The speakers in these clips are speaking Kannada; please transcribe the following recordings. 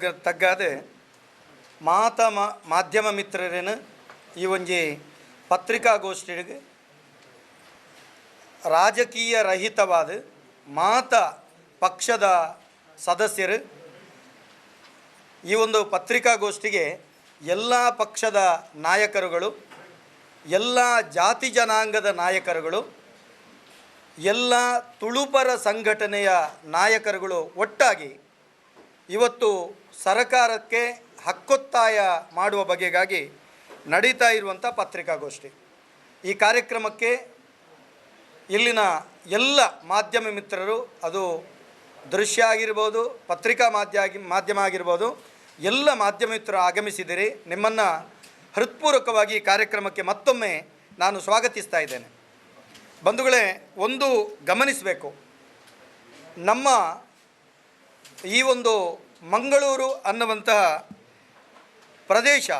ತಗ್ಗ, ತಗ್ಗಾದೆ ಮಾತ ಮಾಧ್ಯಮ ಮಿತ್ರರೇನು, ಈ ಒಂಜಿ ಪತ್ರಿಕಾಗೋಷ್ಠಿಗೆ ರಾಜಕೀಯ ರಹಿತವಾದ ಮಾತ ಪಕ್ಷದ ಸದಸ್ಯರು ಈ ಒಂದು ಪತ್ರಿಕಾಗೋಷ್ಠಿಗೆ ಎಲ್ಲ ಪಕ್ಷದ ನಾಯಕರುಗಳು, ಎಲ್ಲ ಜಾತಿ ಜನಾಂಗದ ನಾಯಕರುಗಳು, ಎಲ್ಲ ತುಳುಪರ ಸಂಘಟನೆಯ ನಾಯಕರುಗಳು ಒಟ್ಟಾಗಿ ಇವತ್ತು ಸರಕಾರಕ್ಕೆ ಹಕ್ಕೊತ್ತಾಯ ಮಾಡುವ ಬಗೆಗಾಗಿ ನಡೀತಾ ಇರುವಂಥ ಪತ್ರಿಕಾಗೋಷ್ಠಿ. ಈ ಕಾರ್ಯಕ್ರಮಕ್ಕೆ ಇಲ್ಲಿನ ಎಲ್ಲ ಮಾಧ್ಯಮ ಮಿತ್ರರು, ಅದು ದೃಶ್ಯ ಆಗಿರ್ಬೋದು, ಪತ್ರಿಕಾ ಮಾಧ್ಯ ಮಾಧ್ಯಮ ಆಗಿರ್ಬೋದು, ಎಲ್ಲ ಮಾಧ್ಯಮ ಮಿತ್ರರು ಆಗಮಿಸಿದಿರಿ. ನಿಮ್ಮನ್ನು ಹೃತ್ಪೂರ್ವಕವಾಗಿ ಈ ಕಾರ್ಯಕ್ರಮಕ್ಕೆ ಮತ್ತೊಮ್ಮೆ ನಾನು ಸ್ವಾಗತಿಸ್ತಾ ಇದ್ದೇನೆ. ಬಂಧುಗಳೇ, ಒಂದು ಗಮನಿಸಬೇಕು. ನಮ್ಮ ಈ ಒಂದು ಮಂಗಳೂರು ಅನ್ನುವಂತಹ ಪ್ರದೇಶ,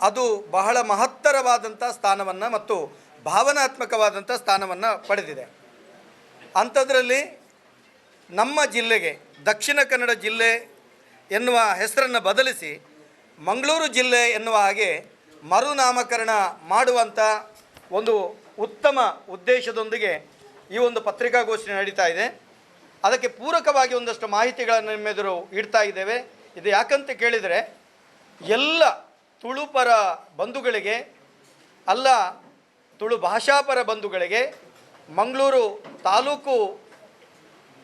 ಅದು ಬಹಳ ಮಹತ್ತರವಾದಂಥ ಸ್ಥಾನವನ್ನು ಮತ್ತು ಭಾವನಾತ್ಮಕವಾದಂಥ ಸ್ಥಾನವನ್ನು ಪಡೆದಿದೆ. ಅಂಥದ್ರಲ್ಲಿ ನಮ್ಮ ಜಿಲ್ಲೆಗೆ, ದಕ್ಷಿಣ ಕನ್ನಡ ಜಿಲ್ಲೆ ಎನ್ನುವ ಹೆಸರನ್ನು ಬದಲಿಸಿ ಮಂಗಳೂರು ಜಿಲ್ಲೆ ಎನ್ನುವ ಹಾಗೆ ಮರುನಾಮಕರಣ ಮಾಡುವಂಥ ಒಂದು ಉತ್ತಮ ಉದ್ದೇಶದೊಂದಿಗೆ ಈ ಒಂದು ಪತ್ರಿಕಾಗೋಷ್ಠಿ ನಡೀತಾ ಇದೆ. ಅದಕ್ಕೆ ಪೂರಕವಾಗಿ ಒಂದಷ್ಟು ಮಾಹಿತಿಗಳನ್ನು ನಿಮ್ಮೆದುರು ಇಡ್ತಾ ಇದ್ದೇವೆ. ಇದು ಯಾಕಂತ ಕೇಳಿದರೆ, ಎಲ್ಲ ತುಳುಪರ ಬಂಧುಗಳಿಗೆ, ಅಲ್ಲ ತುಳು ಭಾಷಾಪರ ಬಂಧುಗಳಿಗೆ, ಮಂಗಳೂರು ತಾಲೂಕು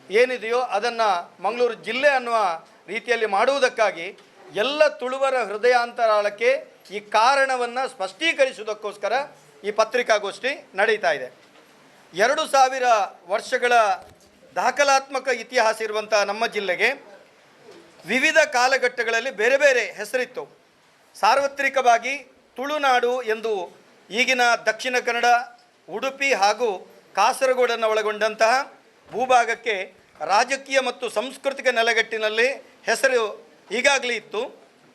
ಏನಿದೆಯೋ ಅದನ್ನು ಮಂಗಳೂರು ಜಿಲ್ಲೆ ಅನ್ನುವ ರೀತಿಯಲ್ಲಿ ಮಾಡುವುದಕ್ಕಾಗಿ ಎಲ್ಲ ತುಳುವರ ಹೃದಯಾಂತರಾಳಕ್ಕೆ ಈ ಕಾರಣವನ್ನು ಸ್ಪಷ್ಟೀಕರಿಸುವುದಕ್ಕೋಸ್ಕರ ಈ ಪತ್ರಿಕಾಗೋಷ್ಠಿ ನಡೀತಾ ಇದೆ. ಎರಡು ಸಾವಿರ ವರ್ಷಗಳ ದಾಖಲಾತ್ಮಕ ಇತಿಹಾಸ ಇರುವಂಥ ನಮ್ಮ ಜಿಲ್ಲೆಗೆ ವಿವಿಧ ಕಾಲಘಟ್ಟಗಳಲ್ಲಿ ಬೇರೆ ಬೇರೆ ಹೆಸರಿತ್ತು. ಸಾರ್ವತ್ರಿಕವಾಗಿ ತುಳುನಾಡು ಎಂದು ಈಗಿನ ದಕ್ಷಿಣ ಕನ್ನಡ, ಉಡುಪಿ ಹಾಗೂ ಕಾಸರಗೋಡನ್ನು ಒಳಗೊಂಡಂತಹ ಭೂಭಾಗಕ್ಕೆ ರಾಜಕೀಯ ಮತ್ತು ಸಾಂಸ್ಕೃತಿಕ ನೆಲೆಗಟ್ಟಿನಲ್ಲಿ ಹೆಸರು ಈಗಾಗಲೇ ಇತ್ತು.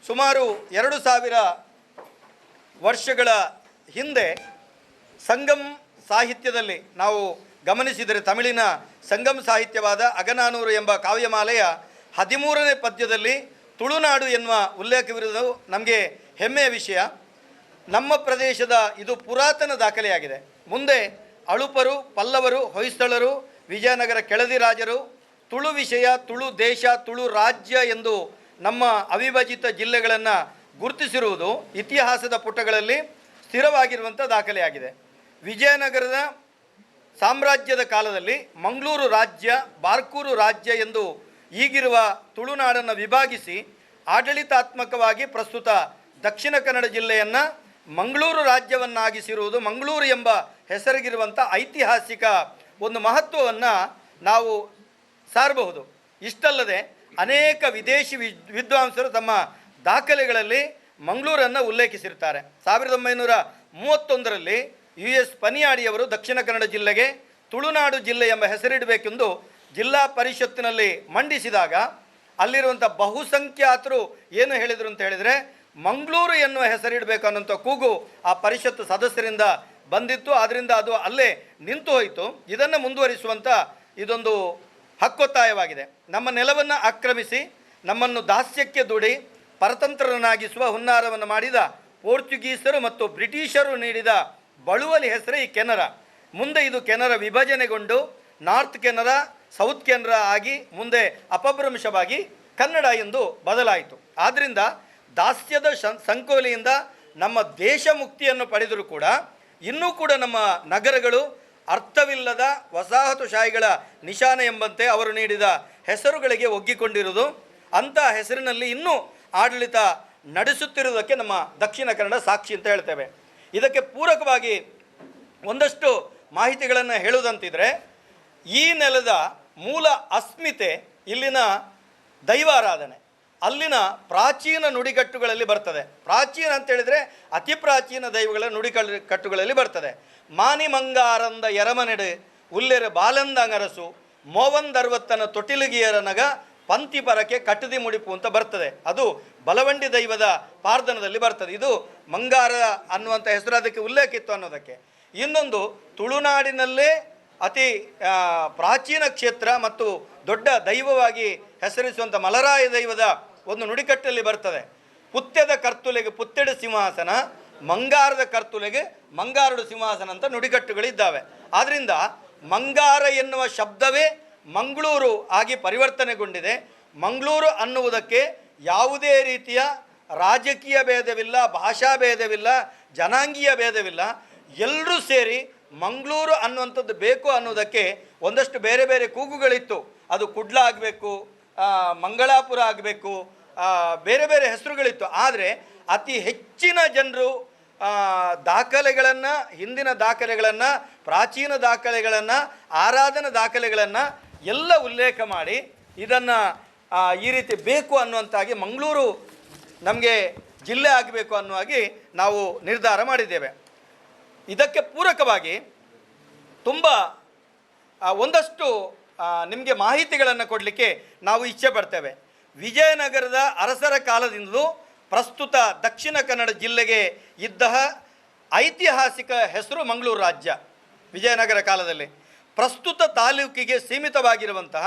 ಸುಮಾರು ಎರಡು ಸಾವಿರ ವರ್ಷಗಳ ಹಿಂದೆ ಸಂಗಮ್ ಸಾಹಿತ್ಯದಲ್ಲಿ ನಾವು ಗಮನಿಸಿದರೆ ತಮಿಳಿನ ಸಂಗಮ್ ಸಾಹಿತ್ಯವಾದ ಅಗನಾನೂರು ಎಂಬ ಕಾವ್ಯಮಾಲೆಯ ಹದಿಮೂರನೇ ಪದ್ಯದಲ್ಲಿ ತುಳುನಾಡು ಎನ್ನುವ ಉಲ್ಲೇಖವಿರುವುದು ನಮಗೆ ಹೆಮ್ಮೆಯ ವಿಷಯ. ನಮ್ಮ ಪ್ರದೇಶದ ಇದು ಪುರಾತನ ದಾಖಲೆಯಾಗಿದೆ. ಮುಂದೆ ಅಳುಪರು, ಪಲ್ಲವರು, ಹೊಯ್ಸಳರು, ವಿಜಯನಗರ ಕೆಳದಿ ರಾಜರು, ತುಳು ವಿಷಯ, ತುಳು ದೇಶ, ತುಳು ರಾಜ್ಯ ಎಂದು ನಮ್ಮ ಅವಿಭಜಿತ ಜಿಲ್ಲೆಗಳನ್ನು ಗುರುತಿಸಿರುವುದು ಇತಿಹಾಸದ ಪುಟಗಳಲ್ಲಿ ಸ್ಥಿರವಾಗಿರುವಂಥ ದಾಖಲೆಯಾಗಿದೆ. ವಿಜಯನಗರದ ಸಾಮ್ರಾಜ್ಯದ ಕಾಲದಲ್ಲಿ ಮಂಗಳೂರು ರಾಜ್ಯ, ಬಾರ್ಕೂರು ರಾಜ್ಯ ಎಂದು ಈಗಿರುವ ತುಳುನಾಡನ್ನು ವಿಭಾಗಿಸಿ ಆಡಳಿತಾತ್ಮಕವಾಗಿ ಪ್ರಸ್ತುತ ದಕ್ಷಿಣ ಕನ್ನಡ ಜಿಲ್ಲೆಯನ್ನು ಮಂಗಳೂರು ರಾಜ್ಯವನ್ನಾಗಿಸಿರುವುದು ಮಂಗಳೂರು ಎಂಬ ಹೆಸರಿಗಿರುವಂಥ ಐತಿಹಾಸಿಕ ಒಂದು ಮಹತ್ವವನ್ನು ನಾವು ಸಾರಬಹುದು. ಇಷ್ಟಲ್ಲದೆ ಅನೇಕ ವಿದೇಶಿ ವಿದ್, ವಿದ್ವಾಂಸರು ತಮ್ಮ ದಾಖಲೆಗಳಲ್ಲಿ ಮಂಗಳೂರನ್ನು ಉಲ್ಲೇಖಿಸಿರ್ತಾರೆ ಸಾವಿರದ ಒಂಬೈನೂರ ಮೂವತ್ತೊಂದರಲ್ಲಿ ಯು ಎಸ್ ಪನಿಯಾಡಿಯವರು ದಕ್ಷಿಣ ಕನ್ನಡ ಜಿಲ್ಲೆಗೆ ತುಳುನಾಡು ಜಿಲ್ಲೆ ಎಂಬ ಹೆಸರಿಡಬೇಕೆಂದು ಜಿಲ್ಲಾ ಪರಿಷತ್ತಿನಲ್ಲಿ ಮಂಡಿಸಿದಾಗ ಅಲ್ಲಿರುವಂಥ ಬಹುಸಂಖ್ಯಾತರು ಏನು ಹೇಳಿದರು ಅಂತ ಹೇಳಿದರೆ, ಮಂಗಳೂರು ಎನ್ನುವ ಹೆಸರಿಡಬೇಕು ಅನ್ನೋಂಥ ಕೂಗು ಆ ಪರಿಷತ್ತು ಸದಸ್ಯರಿಂದ ಬಂದಿತ್ತು. ಆದ್ದರಿಂದ ಅದು ಅಲ್ಲೇ ನಿಂತು ಹೋಯಿತು. ಇದನ್ನು ಮುಂದುವರಿಸುವಂಥ ಇದೊಂದು ಹಕ್ಕೊತ್ತಾಯವಾಗಿದೆ. ನಮ್ಮ ನೆಲವನ್ನು ಆಕ್ರಮಿಸಿ, ನಮ್ಮನ್ನು ದಾಸ್ಯಕ್ಕೆ ದುಡಿ, ಪರತಂತ್ರರನ್ನಾಗಿಸುವ ಹುನ್ನಾರವನ್ನು ಮಾಡಿದ ಪೋರ್ಚುಗೀಸರು ಮತ್ತು ಬ್ರಿಟಿಷರು ನೀಡಿದ ಬಳುವಲಿ ಹೆಸರೇ ಈ ಕೆನರಾ. ಮುಂದೆ ಇದು ಕೆನರಾ ವಿಭಜನೆಗೊಂಡು ನಾರ್ತ್ ಕೆನರಾ, ಸೌತ್ ಕೆನರಾ ಆಗಿ ಮುಂದೆ ಅಪಭ್ರಂಶವಾಗಿ ಕನ್ನಡ ಎಂದು ಬದಲಾಯಿತು. ಆದ್ದರಿಂದ ದಾಸ್ಯದ ಸಂಕೋಲೆಯಿಂದ ನಮ್ಮ ದೇಶ ಮುಕ್ತಿಯನ್ನು ಪಡೆದರೂ ಕೂಡ ಇನ್ನೂ ಕೂಡ ನಮ್ಮ ನಗರಗಳು ಅರ್ಥವಿಲ್ಲದ ವಸಾಹತುಶಾಹಿಗಳ ನಿಶಾನ ಎಂಬಂತೆ ಅವರು ನೀಡಿದ ಹೆಸರುಗಳಿಗೆ ಒಗ್ಗಿಕೊಂಡಿರುವುದು, ಅಂಥ ಹೆಸರಿನಲ್ಲಿ ಇನ್ನೂ ಆಡಳಿತ ನಡೆಸುತ್ತಿರುವುದಕ್ಕೆ ನಮ್ಮ ದಕ್ಷಿಣ ಕನ್ನಡ ಸಾಕ್ಷಿ ಅಂತ ಹೇಳ್ತೇವೆ. ಇದಕ್ಕೆ ಪೂರಕವಾಗಿ ಒಂದಷ್ಟು ಮಾಹಿತಿಗಳನ್ನು ಹೇಳುವುದಂತಿದ್ರೆ, ಈ ನೆಲದ ಮೂಲ ಅಸ್ಮಿತೆ ಇಲ್ಲಿನ ದೈವಾರಾಧನೆ. ಅಲ್ಲಿನ ಪ್ರಾಚೀನ ನುಡಿಗಟ್ಟುಗಳಲ್ಲಿ ಬರ್ತದೆ. ಪ್ರಾಚೀನ ಅಂತ ಹೇಳಿದರೆ ಅತಿ ಪ್ರಾಚೀನ ದೈವಗಳ ನುಡಿ ಕಟ್ಟುಗಳಲ್ಲಿ ಬರ್ತದೆ. ಮಾನಿಮಂಗಾರಂದ ಎರಮನೆಡು ಉಲ್ಲೆರ ಬಾಲಂದಂಗರಸು, ಮೋವಂದರ್ವತ್ತನ ತೊಟ್ಟಿಲುಗಿಯರನಗ ಪಂಥಿ ಪರಕೆ ಕಟ್ಟದಿ ಮುಡಿಪು ಅಂತ ಬರ್ತದೆ. ಅದು ಬಲವಂಡಿ ದೈವದ ಪಾರ್ಧನದಲ್ಲಿ ಬರ್ತದೆ. ಇದು ಮಂಗಾರ ಅನ್ನುವಂಥ ಹೆಸರು ಅದಕ್ಕೆ ಉಲ್ಲೇಖ ಇತ್ತು ಅನ್ನೋದಕ್ಕೆ. ಇನ್ನೊಂದು ತುಳುನಾಡಿನಲ್ಲೇ ಅತಿ ಪ್ರಾಚೀನ ಕ್ಷೇತ್ರ ಮತ್ತು ದೊಡ್ಡ ದೈವವಾಗಿ ಹೆಸರಿಸುವಂಥ ಮಲರಾಯ ದೈವದ ಒಂದು ನುಡಿಕಟ್ಟಲ್ಲಿ ಬರ್ತದೆ. ಪುತ್ಯದ ಕರ್ತುಲೆಗೆ ಪುತ್ತೆಡ ಸಿಂಹಾಸನ, ಮಂಗಾರದ ಕರ್ತುಲೆಗೆ ಮಂಗಾರಡು ಸಿಂಹಾಸನ ಅಂತ ನುಡಿಕಟ್ಟುಗಳಿದ್ದಾವೆ. ಆದ್ದರಿಂದ ಮಂಗಾರ ಎನ್ನುವ ಶಬ್ದವೇ ಮಂಗಳೂರು ಆಗಿ ಪರಿವರ್ತನೆಗೊಂಡಿದೆ. ಮಂಗಳೂರು ಅನ್ನುವುದಕ್ಕೆ ಯಾವುದೇ ರೀತಿಯ ರಾಜಕೀಯ ಭೇದವಿಲ್ಲ, ಭಾಷಾ ಭೇದವಿಲ್ಲ, ಜನಾಂಗೀಯ ಭೇದವಿಲ್ಲ ಎಲ್ಲರೂ ಸೇರಿ ಮಂಗಳೂರು ಅನ್ನುವಂಥದ್ದು ಬೇಕು ಅನ್ನೋದಕ್ಕೆ ಒಂದಷ್ಟು ಬೇರೆ ಬೇರೆ ಕೂಗುಗಳಿತ್ತು. ಅದು ಕುಡ್ಲ ಆಗಬೇಕು ಮಂಗಳಾಪುರ ಆಗಬೇಕು ಬೇರೆ ಬೇರೆ ಹೆಸರುಗಳಿತ್ತು. ಆದರೆ ಅತಿ ಹೆಚ್ಚಿನ ಜನರು ದಾಖಲೆಗಳನ್ನು, ಹಿಂದಿನ ದಾಖಲೆಗಳನ್ನು, ಪ್ರಾಚೀನ ದಾಖಲೆಗಳನ್ನು, ಆರಾಧನಾ ದಾಖಲೆಗಳನ್ನು ಎಲ್ಲ ಉಲ್ಲೇಖ ಮಾಡಿ ಇದನ್ನು ಈ ರೀತಿ ಬೇಕು ಅನ್ನುವಂಥಾಗಿ ಮಂಗಳೂರು ನಮಗೆ ಜಿಲ್ಲೆ ಆಗಬೇಕು ಅನ್ನುವಾಗಿ ನಾವು ನಿರ್ಧಾರ ಮಾಡಿದ್ದೇವೆ. ಇದಕ್ಕೆ ಪೂರಕವಾಗಿ ತುಂಬ ಒಂದಷ್ಟು ನಿಮಗೆ ಮಾಹಿತಿಗಳನ್ನು ಕೊಡಲಿಕ್ಕೆ ನಾವು ಇಚ್ಛೆ ಪಡ್ತೇವೆ. ವಿಜಯನಗರದ ಅರಸರ ಕಾಲದಿಂದಲೂ ಪ್ರಸ್ತುತ ದಕ್ಷಿಣ ಕನ್ನಡ ಜಿಲ್ಲೆಗೆ ಇದ್ದ ಐತಿಹಾಸಿಕ ಹೆಸರು ಮಂಗಳೂರು ರಾಜ್ಯ, ವಿಜಯನಗರ ಕಾಲದಲ್ಲಿ. ಪ್ರಸ್ತುತ ತಾಲೂಕಿಗೆ ಸೀಮಿತವಾಗಿರುವಂತಹ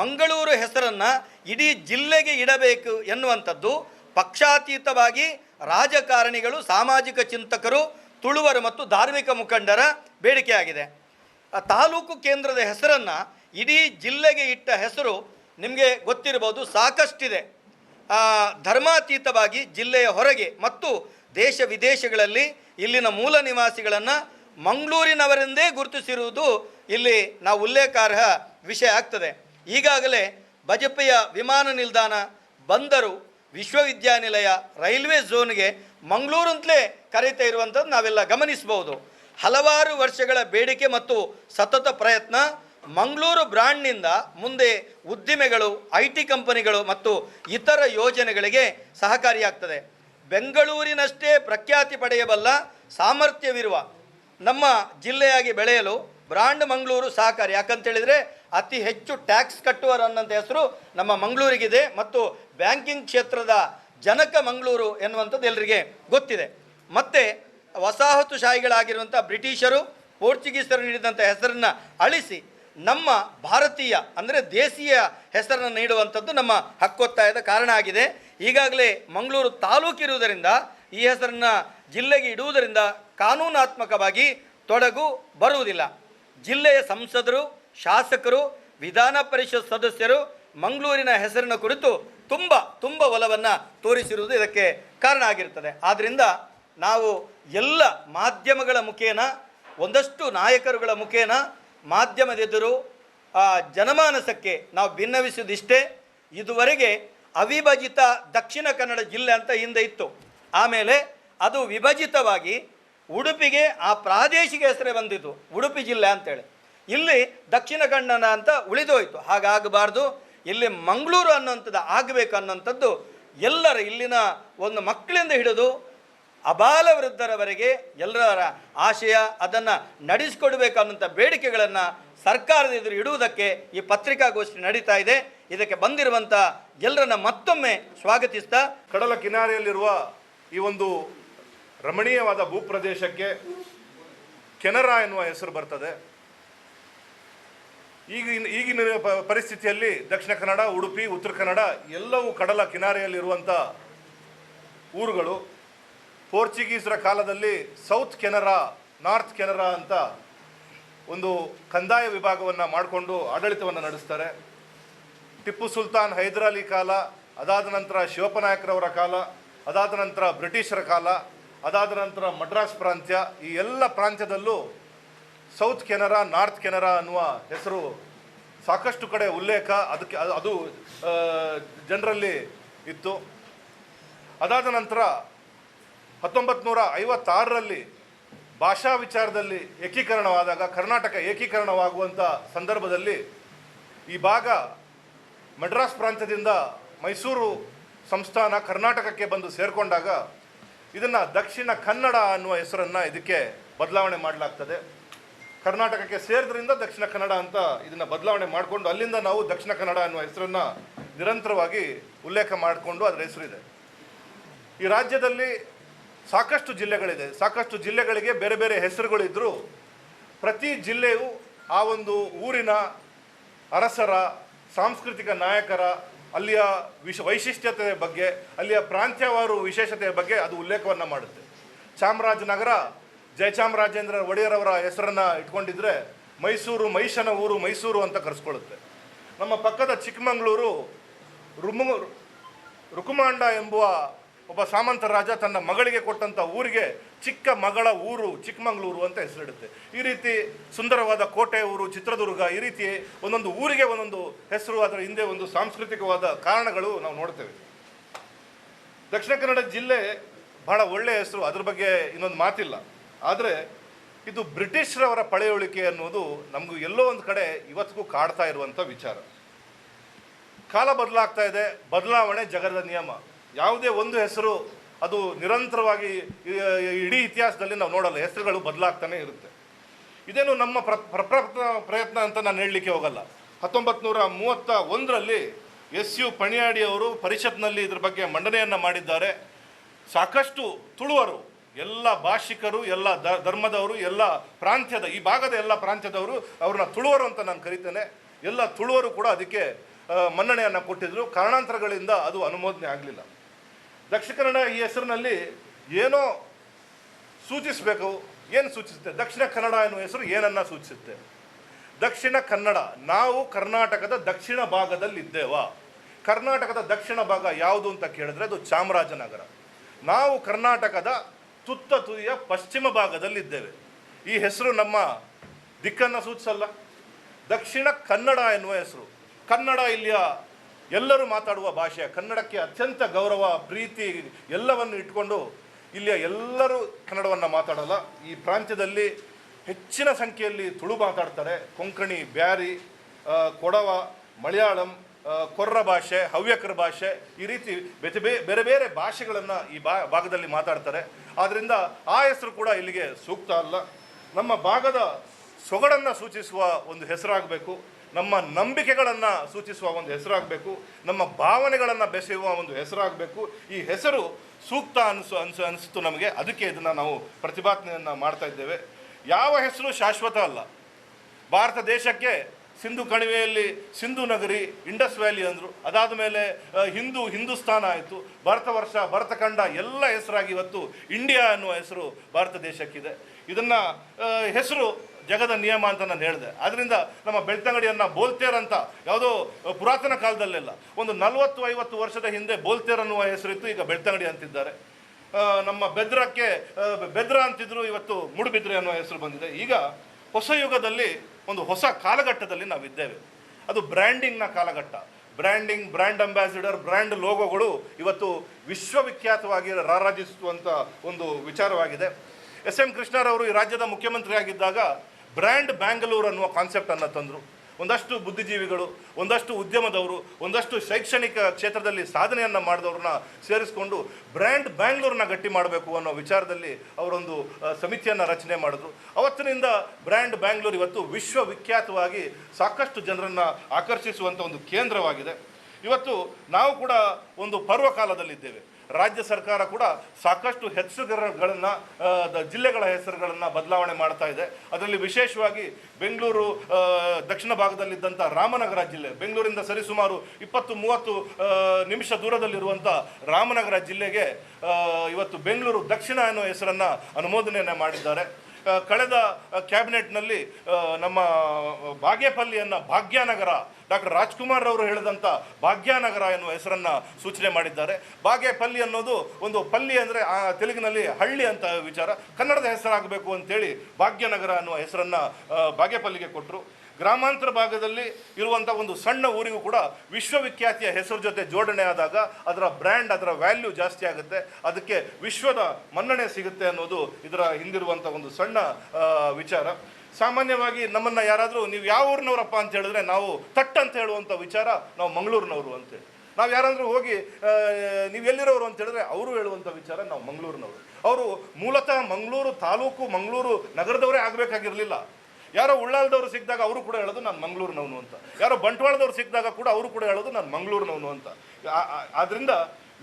ಮಂಗಳೂರು ಹೆಸರನ್ನು ಇಡೀ ಜಿಲ್ಲೆಗೆ ಇಡಬೇಕು ಎನ್ನುವಂಥದ್ದು ಪಕ್ಷಾತೀತವಾಗಿ ರಾಜಕಾರಣಿಗಳು, ಸಾಮಾಜಿಕ ಚಿಂತಕರು, ತುಳುವರು ಮತ್ತು ಧಾರ್ಮಿಕ ಮುಖಂಡರ ಬೇಡಿಕೆಯಾಗಿದೆ. ತಾಲೂಕು ಕೇಂದ್ರದ ಹೆಸರನ್ನು ಇಡೀ ಜಿಲ್ಲೆಗೆ ಇಟ್ಟ ಹೆಸರು ನಿಮಗೆ ಗೊತ್ತಿರಬಹುದು, ಸಾಕಷ್ಟಿದೆ. ಧರ್ಮಾತೀತವಾಗಿ ಜಿಲ್ಲೆಯ ಹೊರಗೆ ಮತ್ತು ದೇಶ ವಿದೇಶಗಳಲ್ಲಿ ಇಲ್ಲಿನ ಮೂಲ ನಿವಾಸಿಗಳನ್ನು ಮಂಗಳೂರಿನವರೆಂದೇ ಗುರುತಿಸಿರುವುದು ಇಲ್ಲಿ ನಾವು ಉಲ್ಲೇಖಾರ್ಹ ವಿಷಯ ಆಗ್ತದೆ. ಈಗಾಗಲೇ ಬಜಪೆಯ ವಿಮಾನ ನಿಲ್ದಾಣ ಬಂದರು. ವಿಶ್ವವಿದ್ಯಾನಿಲಯ ರೈಲ್ವೆ ಝೋನ್ಗೆ ಮಂಗಳೂರು ಅಂತಲೇ ಕರೀತಾ ಇರುವಂಥದ್ದು ನಾವೆಲ್ಲ ಗಮನಿಸಬಹುದು ಹಲವಾರು ವರ್ಷಗಳ ಬೇಡಿಕೆ ಮತ್ತು ಸತತ ಪ್ರಯತ್ನ. ಮಂಗಳೂರು ಬ್ರ್ಯಾಂಡ್ನಿಂದ ಮುಂದೆ ಉದ್ದಿಮೆಗಳು, ಐ ಟಿ ಕಂಪನಿಗಳು ಮತ್ತು ಇತರ ಯೋಜನೆಗಳಿಗೆ ಸಹಕಾರಿಯಾಗ್ತದೆ. ಬೆಂಗಳೂರಿನಷ್ಟೇ ಪ್ರಖ್ಯಾತಿ ಪಡೆಯಬಲ್ಲ ಸಾಮರ್ಥ್ಯವಿರುವ ನಮ್ಮ ಜಿಲ್ಲೆಯಾಗಿ ಬೆಳೆಯಲು ಬ್ರಾಂಡ್ ಮಂಗಳೂರು ಸಹಕಾರಿ. ಯಾಕಂತೇಳಿದರೆ ಅತಿ ಹೆಚ್ಚು ಟ್ಯಾಕ್ಸ್ ಕಟ್ಟುವರು ಅನ್ನೋಂಥ ಹೆಸರು ನಮ್ಮ ಮಂಗಳೂರಿಗಿದೆ ಮತ್ತು ಬ್ಯಾಂಕಿಂಗ್ ಕ್ಷೇತ್ರದ ಜನಕ ಮಂಗಳೂರು ಎನ್ನುವಂಥದ್ದು ಎಲ್ಲರಿಗೆ ಗೊತ್ತಿದೆ. ಮತ್ತು ವಸಾಹತುಶಾಹಿಗಳಾಗಿರುವಂಥ ಬ್ರಿಟಿಷರು, ಪೋರ್ಚುಗೀಸರು ನೀಡಿದಂಥ ಹೆಸರನ್ನು ಅಳಿಸಿ ನಮ್ಮ ಭಾರತೀಯ ಅಂದರೆ ದೇಶೀಯ ಹೆಸರನ್ನು ನೀಡುವಂಥದ್ದು ನಮ್ಮ ಹಕ್ಕೊತ್ತಾಯದ ಕಾರಣ ಆಗಿದೆ. ಈಗಾಗಲೇ ಮಂಗಳೂರು ತಾಲೂಕಿರುವುದರಿಂದ ಈ ಹೆಸರನ್ನು ಜಿಲ್ಲೆಗೆ ಇಡುವುದರಿಂದ ಕಾನೂನಾತ್ಮಕವಾಗಿ ತೊಡಗು ಬರುವುದಿಲ್ಲ. ಜಿಲ್ಲೆಯ ಸಂಸದರು ಶಾಸಕರು, ವಿಧಾನ ಪರಿಷತ್ ಸದಸ್ಯರು ಮಂಗಳೂರಿನ ಹೆಸರಿನ ಕುರಿತು ತುಂಬ ತುಂಬ ಒಲವನ್ನು ತೋರಿಸಿರುವುದು ಇದಕ್ಕೆ ಕಾರಣ ಆಗಿರ್ತದೆ ಆದ್ದರಿಂದ ನಾವು ಎಲ್ಲ ಮಾಧ್ಯಮಗಳ ಮುಖೇನ, ಒಂದಷ್ಟು ನಾಯಕರುಗಳ ಮುಖೇನ ಮಾಧ್ಯಮದೆದುರು ಜನಮಾನಸಕ್ಕೆ ನಾವು ಭಿನ್ನವಿಸಿದಿಷ್ಟೇ ಇದುವರೆಗೆ ಅವಿಭಜಿತ ದಕ್ಷಿಣ ಕನ್ನಡ ಜಿಲ್ಲೆ ಅಂತ ಹಿಂದೆ ಇತ್ತು. ಆಮೇಲೆ ಅದು ವಿಭಜಿತವಾಗಿ ಉಡುಪಿಗೆ ಆ ಪ್ರಾದೇಶಿಕ ಹೆಸರೇ ಬಂದಿತ್ತು ಉಡುಪಿ ಜಿಲ್ಲೆ ಅಂತೇಳಿ. ಇಲ್ಲಿ ದಕ್ಷಿಣ ಕನ್ನಡ ಅಂತ ಉಳಿದೋಯ್ತು. ಹಾಗಾಗಬಾರ್ದು. ಇಲ್ಲಿ ಮಂಗಳೂರು ಅನ್ನೋಂಥದ್ದು ಆಗಬೇಕು ಅನ್ನೋಂಥದ್ದು ಎಲ್ಲರ ಇಲ್ಲಿನ ಒಂದು ಮಕ್ಕಳಿಂದ ಹಿಡಿದು ಅಬಾಲ ವೃದ್ಧರವರೆಗೆ ಎಲ್ಲರ ಆಶಯ ಅದನ್ನು ನಡೆಸಿಕೊಡ್ಬೇಕು ಅನ್ನೋಂಥ ಬೇಡಿಕೆಗಳನ್ನು ಸರ್ಕಾರದ ಎದುರು ಇಡುವುದಕ್ಕೆ ಈ ಪತ್ರಿಕಾಗೋಷ್ಠಿ ನಡೀತಾ ಇದೆ. ಇದಕ್ಕೆ ಬಂದಿರುವಂಥ ಎಲ್ಲರನ್ನ ಮತ್ತೊಮ್ಮೆ ಸ್ವಾಗತಿಸ್ತಾ ಕಡಲ ಕಿನಾರೆಯಲ್ಲಿರುವ ಈ ಒಂದು ರಮಣೀಯವಾದ ಭೂಪ್ರದೇಶಕ್ಕೆ ಕೆನರಾ ಎನ್ನುವ ಹೆಸರು ಬರ್ತದೆ. ಈಗಿನ ಈಗಿನ ಪರಿಸ್ಥಿತಿಯಲ್ಲಿ ದಕ್ಷಿಣ ಕನ್ನಡ, ಉಡುಪಿ, ಉತ್ತರ ಕನ್ನಡ ಎಲ್ಲವೂ ಕಡಲ ಕಿನಾರೆಯಲ್ಲಿರುವಂಥ ಊರುಗಳು. ಪೋರ್ಚುಗೀಸರ ಕಾಲದಲ್ಲಿ ಸೌತ್ ಕೆನರಾ, ನಾರ್ತ್ ಕೆನರಾ ಅಂತ ಒಂದು ಕಂದಾಯ ವಿಭಾಗವನ್ನು ಮಾಡಿಕೊಂಡು ಆಡಳಿತವನ್ನು ನಡೆಸ್ತಾರೆ. ಟಿಪ್ಪು ಸುಲ್ತಾನ್ ಹೈದರಾಲಿ ಕಾಲ, ಅದಾದ ನಂತರ ಶಿವಪ್ಪನಾಯಕರವರ ಕಾಲ, ಅದಾದ ನಂತರ ಬ್ರಿಟಿಷರ ಕಾಲ, ಅದಾದ ನಂತರ ಮಡ್ರಾಸ್ ಪ್ರಾಂತ್ಯ, ಈ ಎಲ್ಲ ಪ್ರಾಂತ್ಯದಲ್ಲೂ ಸೌತ್ ಕೆನರಾ, ನಾರ್ತ್ ಕೆನರಾ ಅನ್ನುವ ಹೆಸರು ಸಾಕಷ್ಟು ಕಡೆ ಉಲ್ಲೇಖ. ಅದಕ್ಕೆ ಅದು- ಜನರಲ್ಲಿ ಇತ್ತು. ಅದಾದ ನಂತರ ಹತ್ತೊಂಬತ್ತು ನೂರ ಐವತ್ತಾರರಲ್ಲಿ ಭಾಷಾ ವಿಚಾರದಲ್ಲಿ ಏಕೀಕರಣವಾದಾಗ, ಕರ್ನಾಟಕ ಏಕೀಕರಣವಾಗುವಂಥ ಸಂದರ್ಭದಲ್ಲಿ ಈ ಭಾಗ ಮಡ್ರಾಸ್ ಪ್ರಾಂತ್ಯದಿಂದ ಮೈಸೂರು ಸಂಸ್ಥಾನ ಕರ್ನಾಟಕಕ್ಕೆ ಬಂದು ಸೇರಿಕೊಂಡಾಗ ಇದನ್ನು ದಕ್ಷಿಣ ಕನ್ನಡ ಅನ್ನುವ ಹೆಸರನ್ನು ಇದಕ್ಕೆ ಬದಲಾವಣೆ ಮಾಡಲಾಗ್ತದೆ. ಕರ್ನಾಟಕಕ್ಕೆ ಸೇರಿದ್ರಿಂದ ದಕ್ಷಿಣ ಕನ್ನಡ ಅಂತ ಇದನ್ನು ಬದಲಾವಣೆ ಮಾಡಿಕೊಂಡು ಅಲ್ಲಿಂದ ನಾವು ದಕ್ಷಿಣ ಕನ್ನಡ ಅನ್ನುವ ಹೆಸರನ್ನು ನಿರಂತರವಾಗಿ ಉಲ್ಲೇಖ ಮಾಡಿಕೊಂಡು ಅದರ ಹೆಸರಿದೆ. ಈ ರಾಜ್ಯದಲ್ಲಿ ಸಾಕಷ್ಟು ಜಿಲ್ಲೆಗಳಿದೆ. ಸಾಕಷ್ಟು ಜಿಲ್ಲೆಗಳಿಗೆ ಬೇರೆ ಬೇರೆ ಹೆಸರುಗಳಿದ್ದರೂ ಪ್ರತಿ ಜಿಲ್ಲೆಯು ಆ ಒಂದು ಊರಿನ ಅರಸರ, ಸಾಂಸ್ಕೃತಿಕ ನಾಯಕರ, ಅಲ್ಲಿಯ ವಿಶ ವೈಶಿಷ್ಟ್ಯತೆಯ ಬಗ್ಗೆ, ಅಲ್ಲಿಯ ಪ್ರಾಂತ್ಯವಾರು ವಿಶೇಷತೆಯ ಬಗ್ಗೆ ಅದು ಉಲ್ಲೇಖವನ್ನು ಮಾಡುತ್ತೆ. ಚಾಮರಾಜನಗರ ಜಯಚಾಮರಾಜೇಂದ್ರ ಒಡೆಯರವರ ಹೆಸರನ್ನು ಇಟ್ಕೊಂಡಿದ್ರೆ ಮೈಸೂರು ಮೈಷನ ಊರು ಮೈಸೂರು ಅಂತ ಕರೆಸ್ಕೊಳ್ಳುತ್ತೆ. ನಮ್ಮ ಪಕ್ಕದ ಚಿಕ್ಕಮಗಳೂರು ರುಮು ರುಕುಮಾಂಡ ಎಂಬುವ ಒಬ್ಬ ಸಾಮಂತ ರಾಜ ತನ್ನ ಮಗಳಿಗೆ ಕೊಟ್ಟಂಥ ಊರಿಗೆ ಚಿಕ್ಕ ಮಗಳ ಊರು ಚಿಕ್ಕಮಗಳೂರು ಅಂತ ಹೆಸರಿಡುತ್ತೆ. ಈ ರೀತಿ ಸುಂದರವಾದ ಕೋಟೆ ಊರು ಚಿತ್ರದುರ್ಗ ಈ ರೀತಿ ಒಂದೊಂದು ಊರಿಗೆ ಒಂದೊಂದು ಹೆಸರು, ಅದರ ಹಿಂದೆ ಒಂದು ಸಾಂಸ್ಕೃತಿಕವಾದ ಕಾರಣಗಳು ನಾವು ನೋಡ್ತೇವೆ. ದಕ್ಷಿಣ ಕನ್ನಡ ಜಿಲ್ಲೆ ಬಹಳ ಒಳ್ಳೆಯ ಹೆಸರು, ಅದ್ರ ಬಗ್ಗೆ ಇನ್ನೊಂದು ಮಾತಿಲ್ಲ. ಆದರೆ ಇದು ಬ್ರಿಟಿಷರವರ ಪಳೆಯುಳಿಕೆ ಅನ್ನೋದು ನಮಗೂ ಎಲ್ಲೋ ಒಂದು ಕಡೆ ಇವತ್ತಿಗೂ ಕಾಡ್ತಾ ಇರುವಂಥ ವಿಚಾರ. ಕಾಲ ಬದಲಾಗ್ತಾ ಇದೆ, ಬದಲಾವಣೆ ಜಗದ ನಿಯಮ. ಯಾವುದೇ ಒಂದು ಹೆಸರು ಅದು ನಿರಂತರವಾಗಿ ಇಡೀ ಇತಿಹಾಸದಲ್ಲಿ ನಾವು ನೋಡಲ್ಲ, ಹೆಸರುಗಳು ಬದಲಾಗ್ತಾನೆ ಇರುತ್ತೆ. ಇದೇನು ನಮ್ಮ ಪ್ರ ಪ್ರಯತ್ನ ಅಂತ ನಾನು ಹೇಳಲಿಕ್ಕೆ ಹೋಗಲ್ಲ. ಹತ್ತೊಂಬತ್ತು ನೂರ ಮೂವತ್ತ ಒಂದರಲ್ಲಿ ಎಸ್ ಯು ಪಣಿಯಾಡಿ ಅವರು ಪರಿಷತ್ನಲ್ಲಿ ಇದ್ರ ಬಗ್ಗೆ ಮಂಡನೆಯನ್ನು ಮಾಡಿದ್ದಾರೆ. ಸಾಕಷ್ಟು ತುಳುವರು ಎಲ್ಲ ಭಾಷಿಕರು, ಎಲ್ಲ ಧರ್ಮದವರು, ಎಲ್ಲ ಪ್ರಾಂತ್ಯದ, ಈ ಭಾಗದ ಎಲ್ಲ ಪ್ರಾಂತ್ಯದವರು ಅವ್ರನ್ನ ತುಳುವರು ಅಂತ ನಾನು ಕರಿತೇನೆ. ಎಲ್ಲ ತುಳುವರು ಕೂಡ ಅದಕ್ಕೆ ಮನ್ನಣೆಯನ್ನು ಕೊಟ್ಟಿದ್ರು. ಕಾರಣಾಂತರಗಳಿಂದ ಅದು ಅನುಮೋದನೆ ಆಗಲಿಲ್ಲ. ದಕ್ಷಿಣ ಕನ್ನಡ ಈ ಹೆಸರಿನಲ್ಲಿ ಏನೋ ಸೂಚಿಸಬೇಕು. ಏನು ಸೂಚಿಸುತ್ತೆ? ದಕ್ಷಿಣ ಕನ್ನಡ ಎನ್ನುವ ಹೆಸರು ಏನನ್ನ ಸೂಚಿಸುತ್ತೆ? ದಕ್ಷಿಣ ಕನ್ನಡ, ನಾವು ಕರ್ನಾಟಕದ ದಕ್ಷಿಣ ಭಾಗದಲ್ಲಿದ್ದೇವಾ? ಕರ್ನಾಟಕದ ದಕ್ಷಿಣ ಭಾಗ ಯಾವುದು ಅಂತ ಕೇಳಿದ್ರೆ ಅದು ಚಾಮರಾಜನಗರ. ನಾವು ಕರ್ನಾಟಕದ ತುತ್ತ ತುದಿಯ ಪಶ್ಚಿಮ ಭಾಗದಲ್ಲಿದ್ದೇವೆ. ಈ ಹೆಸರು ನಮ್ಮ ದಿಕ್ಕನ್ನು ಸೂಚಿಸಲ್ಲ. ದಕ್ಷಿಣ ಕನ್ನಡ ಎನ್ನುವ ಹೆಸರು. ಕನ್ನಡ ಇಲ್ಲಿಯ ಎಲ್ಲರೂ ಮಾತಾಡುವ ಭಾಷೆ. ಕನ್ನಡಕ್ಕೆ ಅತ್ಯಂತ ಗೌರವ, ಪ್ರೀತಿ ಎಲ್ಲವನ್ನು ಇಟ್ಕೊಂಡು ಇಲ್ಲಿಯ ಎಲ್ಲರೂ ಕನ್ನಡವನ್ನು ಮಾತಾಡಲ್ಲ. ಈ ಪ್ರಾಂತ್ಯದಲ್ಲಿ ಹೆಚ್ಚಿನ ಸಂಖ್ಯೆಯಲ್ಲಿ ತುಳು ಮಾತಾಡ್ತಾರೆ. ಕೊಂಕಣಿ, ಬ್ಯಾರಿ ಕೊಡವ, ಮಲಯಾಳಂ ಕೊರ್ರ ಭಾಷೆ, ಹವ್ಯಕರ ಭಾಷೆ ಈ ರೀತಿ ಬೇರೆ ಬೇ- ಬೇರೆ ಬೇರೆ ಭಾಷೆಗಳನ್ನು ಈ ಬಾ ಭಾಗದಲ್ಲಿ ಮಾತಾಡ್ತಾರೆ. ಆದ್ದರಿಂದ ಆ ಹೆಸರು ಕೂಡ ಇಲ್ಲಿಗೆ ಸೂಕ್ತ ಅಲ್ಲ. ನಮ್ಮ ಭಾಗದ ಸೊಗಡನ್ನು ಸೂಚಿಸುವ ಒಂದು ಹೆಸರಾಗಬೇಕು. ನಮ್ಮ ನಂಬಿಕೆಗಳನ್ನು ಸೂಚಿಸುವ ಒಂದು ಹೆಸರಾಗಬೇಕು. ನಮ್ಮ ಭಾವನೆಗಳನ್ನು ಬೆಸೆಯುವ ಒಂದು ಹೆಸರಾಗಬೇಕು. ಈ ಹೆಸರು ಸೂಕ್ತ ಅನಿಸು ಅನಿಸು ಅನಿಸ್ತು ನಮಗೆ. ಅದಕ್ಕೆ ಇದನ್ನು ನಾವು ಪ್ರತಿಭಟನೆಯನ್ನು ಮಾಡ್ತಾ ಇದ್ದೇವೆ. ಯಾವ ಹೆಸರು ಶಾಶ್ವತ ಅಲ್ಲ. ಭಾರತ ದೇಶಕ್ಕೆ ಸಿಂಧು ಕಣಿವೆಯಲ್ಲಿ ಸಿಂಧು ನಗರಿ, ಇಂಡಸ್ ವ್ಯಾಲಿ ಅಂದರು. ಅದಾದ ಮೇಲೆ ಹಿಂದೂ ಹಿಂದೂಸ್ತಾನ ಆಯಿತು. ಭಾರತ ವರ್ಷ ಭರತಖಂಡ ಎಲ್ಲ ಹೆಸರಾಗಿ ಇವತ್ತು ಇಂಡಿಯಾ ಅನ್ನುವ ಹೆಸರು ಭಾರತ ದೇಶಕ್ಕಿದೆ. ಇದನ್ನು ಹೆಸರು ಜಗದ ನಿಯಮ ಅಂತ ನಾನು ಹೇಳಿದೆ. ಅದರಿಂದ ನಮ್ಮ ಬೆಳ್ತಂಗಡಿಯನ್ನು ಬೋಲ್ತೇರಂತ ಯಾವುದೋ ಪುರಾತನ ಕಾಲದಲ್ಲೆಲ್ಲ ಒಂದು ನಲವತ್ತು, ಐವತ್ತು ವರ್ಷದ ಹಿಂದೆ ಬೋಲ್ತೇರ್ ಅನ್ನುವ ಹೆಸರಿತ್ತು ಈಗ ಬೆಳ್ತಂಗಡಿ ಅಂತಿದ್ದಾರೆ. ನಮ್ಮ ಬೆದ್ರಕ್ಕೆ ಬೆದ್ರ ಅಂತಿದ್ರು, ಇವತ್ತು ಮುಡುಬಿದ್ರೆ ಅನ್ನುವ ಹೆಸರು ಬಂದಿದೆ. ಈಗ ಹೊಸ ಯುಗದಲ್ಲಿ ಒಂದು ಹೊಸ ಕಾಲಘಟ್ಟದಲ್ಲಿ ನಾವಿದ್ದೇವೆ. ಅದು ಬ್ರ್ಯಾಂಡಿಂಗ್ನ ಕಾಲಘಟ್ಟ. ಬ್ರ್ಯಾಂಡಿಂಗ್ ಬ್ರ್ಯಾಂಡ್ ಅಂಬಾಸಿಡರ್ ಬ್ರ್ಯಾಂಡ್ ಲೋಗೋಗಳು ಇವತ್ತು ವಿಶ್ವವಿಖ್ಯಾತವಾಗಿ ರಾರಾಜಿಸುವಂಥ ಒಂದು ವಿಚಾರವಾಗಿದೆ. ಎಸ್ ಎಂ ಕೃಷ್ಣರವರು ಈ ರಾಜ್ಯದ ಮುಖ್ಯಮಂತ್ರಿ ಆಗಿದ್ದಾಗ ಬ್ರ್ಯಾಂಡ್ ಬ್ಯಾಂಗಲೂರು ಅನ್ನುವ ಕಾನ್ಸೆಪ್ಟನ್ನು ತಂದರು. ಒಂದಷ್ಟು ಬುದ್ಧಿಜೀವಿಗಳು, ಒಂದಷ್ಟು ಉದ್ಯಮದವರು, ಒಂದಷ್ಟು ಶೈಕ್ಷಣಿಕ ಕ್ಷೇತ್ರದಲ್ಲಿ ಸಾಧನೆಯನ್ನು ಮಾಡಿದವ್ರನ್ನ ಸೇರಿಸ್ಕೊಂಡು ಬ್ರ್ಯಾಂಡ್ ಬ್ಯಾಂಗ್ಳೂರನ್ನ ಗಟ್ಟಿ ಮಾಡಬೇಕು ಅನ್ನೋ ವಿಚಾರದಲ್ಲಿ ಅವರೊಂದು ಸಮಿತಿಯನ್ನು ರಚನೆ ಮಾಡಿದ್ರು. ಅವತ್ತಿನಿಂದ ಬ್ರ್ಯಾಂಡ್ ಬ್ಯಾಂಗ್ಳೂರು ಇವತ್ತು ವಿಶ್ವವಿಖ್ಯಾತವಾಗಿ ಸಾಕಷ್ಟು ಜನರನ್ನು ಆಕರ್ಷಿಸುವಂಥ ಒಂದು ಕೇಂದ್ರವಾಗಿದೆ. ಇವತ್ತು ನಾವು ಕೂಡ ಒಂದು ಪರ್ವಕಾಲದಲ್ಲಿದ್ದೇವೆ. ರಾಜ್ಯ ಸರ್ಕಾರ ಕೂಡ ಸಾಕಷ್ಟು ಹೆಸರುಗಳನ್ನು ಜಿಲ್ಲೆಗಳ ಹೆಸರುಗಳನ್ನು ಬದಲಾವಣೆ ಮಾಡ್ತಾ ಇದೆ. ಅದರಲ್ಲಿ ವಿಶೇಷವಾಗಿ ಬೆಂಗಳೂರು ದಕ್ಷಿಣ ಭಾಗದಲ್ಲಿದ್ದಂಥ ರಾಮನಗರ ಜಿಲ್ಲೆ, ಬೆಂಗಳೂರಿಂದ ಸರಿಸುಮಾರು ಇಪ್ಪತ್ತು ಮೂವತ್ತು ನಿಮಿಷ ದೂರದಲ್ಲಿರುವಂಥ ರಾಮನಗರ ಜಿಲ್ಲೆಗೆ ಇವತ್ತು ಬೆಂಗಳೂರು ದಕ್ಷಿಣ ಅನ್ನೋ ಹೆಸರನ್ನು ಅನುಮೋದನೆಯನ್ನು ಮಾಡಿದ್ದಾರೆ. ಕಳೆದ ಕ್ಯಾಬಿನೆಟ್ನಲ್ಲಿ ನಮ್ಮ ಬಾಗೇಪಲ್ಲಿಯನ್ನು ಭಾಗ್ಯನಗರ ಡಾಕ್ಟರ್ ರಾಜ್ಕುಮಾರ್ ಅವರು ಹೇಳಿದಂಥ ಭಾಗ್ಯನಗರ ಎನ್ನುವ ಹೆಸರನ್ನು ಸೂಚನೆ ಮಾಡಿದ್ದಾರೆ. ಭಾಗ್ಯಪಲ್ಲಿ ಅನ್ನೋದು ಒಂದು ಪಲ್ಲಿ ಅಂದರೆ ತೆಲುಗಿನಲ್ಲಿ ಹಳ್ಳಿ ಅಂತ ವಿಚಾರ. ಕನ್ನಡದ ಹೆಸರಾಗಬೇಕು ಅಂತೇಳಿ ಭಾಗ್ಯನಗರ ಅನ್ನುವ ಹೆಸರನ್ನು ಭಾಗ್ಯಪಲ್ಲಿಗೆ ಕೊಟ್ಟರು ಗ್ರಾಮಾಂತರ ಭಾಗದಲ್ಲಿ ಇರುವಂಥ ಒಂದು ಸಣ್ಣ ಊರಿಗೂ ಕೂಡ ವಿಶ್ವವಿಖ್ಯಾತಿಯ ಹೆಸರು ಜೊತೆ ಜೋಡಣೆ ಆದಾಗ ಅದರ ಬ್ರ್ಯಾಂಡ್, ಅದರ ವ್ಯಾಲ್ಯೂ ಜಾಸ್ತಿ ಆಗುತ್ತೆ. ಅದಕ್ಕೆ ವಿಶ್ವದ ಮನ್ನಣೆ ಸಿಗುತ್ತೆ ಅನ್ನೋದು ಇದರ ಹಿಂದಿರುವಂಥ ಒಂದು ಸಣ್ಣ ವಿಚಾರ. ಸಾಮಾನ್ಯವಾಗಿ ನಮ್ಮನ್ನು ಯಾರಾದರೂ ನೀವು ಯಾವ ಊರಿನವರಪ್ಪ ಅಂತ ಹೇಳಿದ್ರೆ ನಾವು ತಟ್ ಅಂತ ಹೇಳುವಂಥ ವಿಚಾರ ನಾವು ಮಂಗಳೂರಿನವರು ಅಂತೇಳಿ ನಾವು ಯಾರಾದರೂ ಹೋಗಿ ನೀವು ಎಲ್ಲಿರೋರು ಅಂತ ಹೇಳಿದ್ರೆ ಅವರು ಹೇಳುವಂಥ ವಿಚಾರ ನಾವು ಮಂಗಳೂರಿನವರು. ಅವರು ಮೂಲತಃ ಮಂಗಳೂರು ತಾಲೂಕು, ಮಂಗಳೂರು ನಗರದವರೇ ಆಗಬೇಕಾಗಿರಲಿಲ್ಲ. ಯಾರೋ ಉಳ್ಳಾಲ್ದವ್ರು ಸಿಕ್ಕಿದಾಗ ಅವರು ಕೂಡ ಹೇಳೋದು ನಾನು ಮಂಗಳೂರಿನವನು ಅಂತ. ಯಾರೋ ಬಂಟ್ವಾಳದವ್ರು ಸಿಕ್ಕಿದಾಗ ಕೂಡ ಅವರು ಕೂಡ ಹೇಳೋದು ನಾನು ಮಂಗಳೂರಿನವನು ಅಂತ. ಆ- ಆ- ಆದ್ರಿಂದ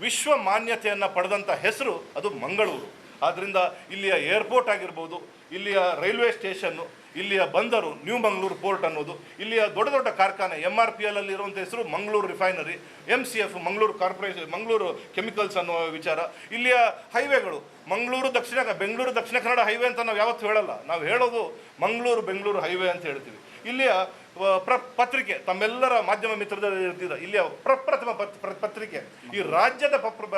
ವಿಶ್ವ ಮಾನ್ಯತೆಯನ್ನು ಪಡೆದಂಥ ಹೆಸರು ಅದು ಮಂಗಳೂರು. ಆದ್ದರಿಂದ ಇಲ್ಲಿಯ ಏರ್ಪೋರ್ಟ್ ಆಗಿರ್ಬೋದು, ಇಲ್ಲಿಯ ರೈಲ್ವೆ ಸ್ಟೇಷನ್ನು ಇಲ್ಲಿಯ ಬಂದರು ನ್ಯೂ ಮಂಗಳೂರು ಪೋರ್ಟ್ ಅನ್ನೋದು. ಇಲ್ಲಿಯ ದೊಡ್ಡ ದೊಡ್ಡ ಕಾರ್ಖಾನೆ ಎಂ ಆರ್ ಪಿ ಎಲ್ ಅಲ್ಲಿ ಇರುವಂಥ ಹೆಸರು Mangaluru refinery M C F Mangaluru corporation, Mangaluru chemicals ಅನ್ನುವ ವಿಚಾರ. ಇಲ್ಲಿಯ ಹೈವೇಗಳು, ಮಂಗಳೂರು ದಕ್ಷಿಣ, ಬೆಂಗಳೂರು ದಕ್ಷಿಣ ಕನ್ನಡ ಹೈವೇ ಅಂತ ನಾವು ಯಾವತ್ತೂ ಹೇಳಲ್ಲ. ನಾವು ಹೇಳೋದು ಮಂಗಳೂರು ಬೆಂಗಳೂರು ಹೈವೇ ಅಂತ ಹೇಳ್ತೀವಿ. ಇಲ್ಲಿಯ ಪ್ರ, ಪತ್ರಿಕೆ, ತಮ್ಮೆಲ್ಲರ ಮಾಧ್ಯಮ ಮಿತ್ರದಲ್ಲಿ ಇರ್ತಿದ್ದ ಇಲ್ಲಿಯ ಪ್ರಪ್ರಥಮ ಪತ್- ಪ್ರ- ಪತ್ರಿಕೆ. ಈ ರಾಜ್ಯದ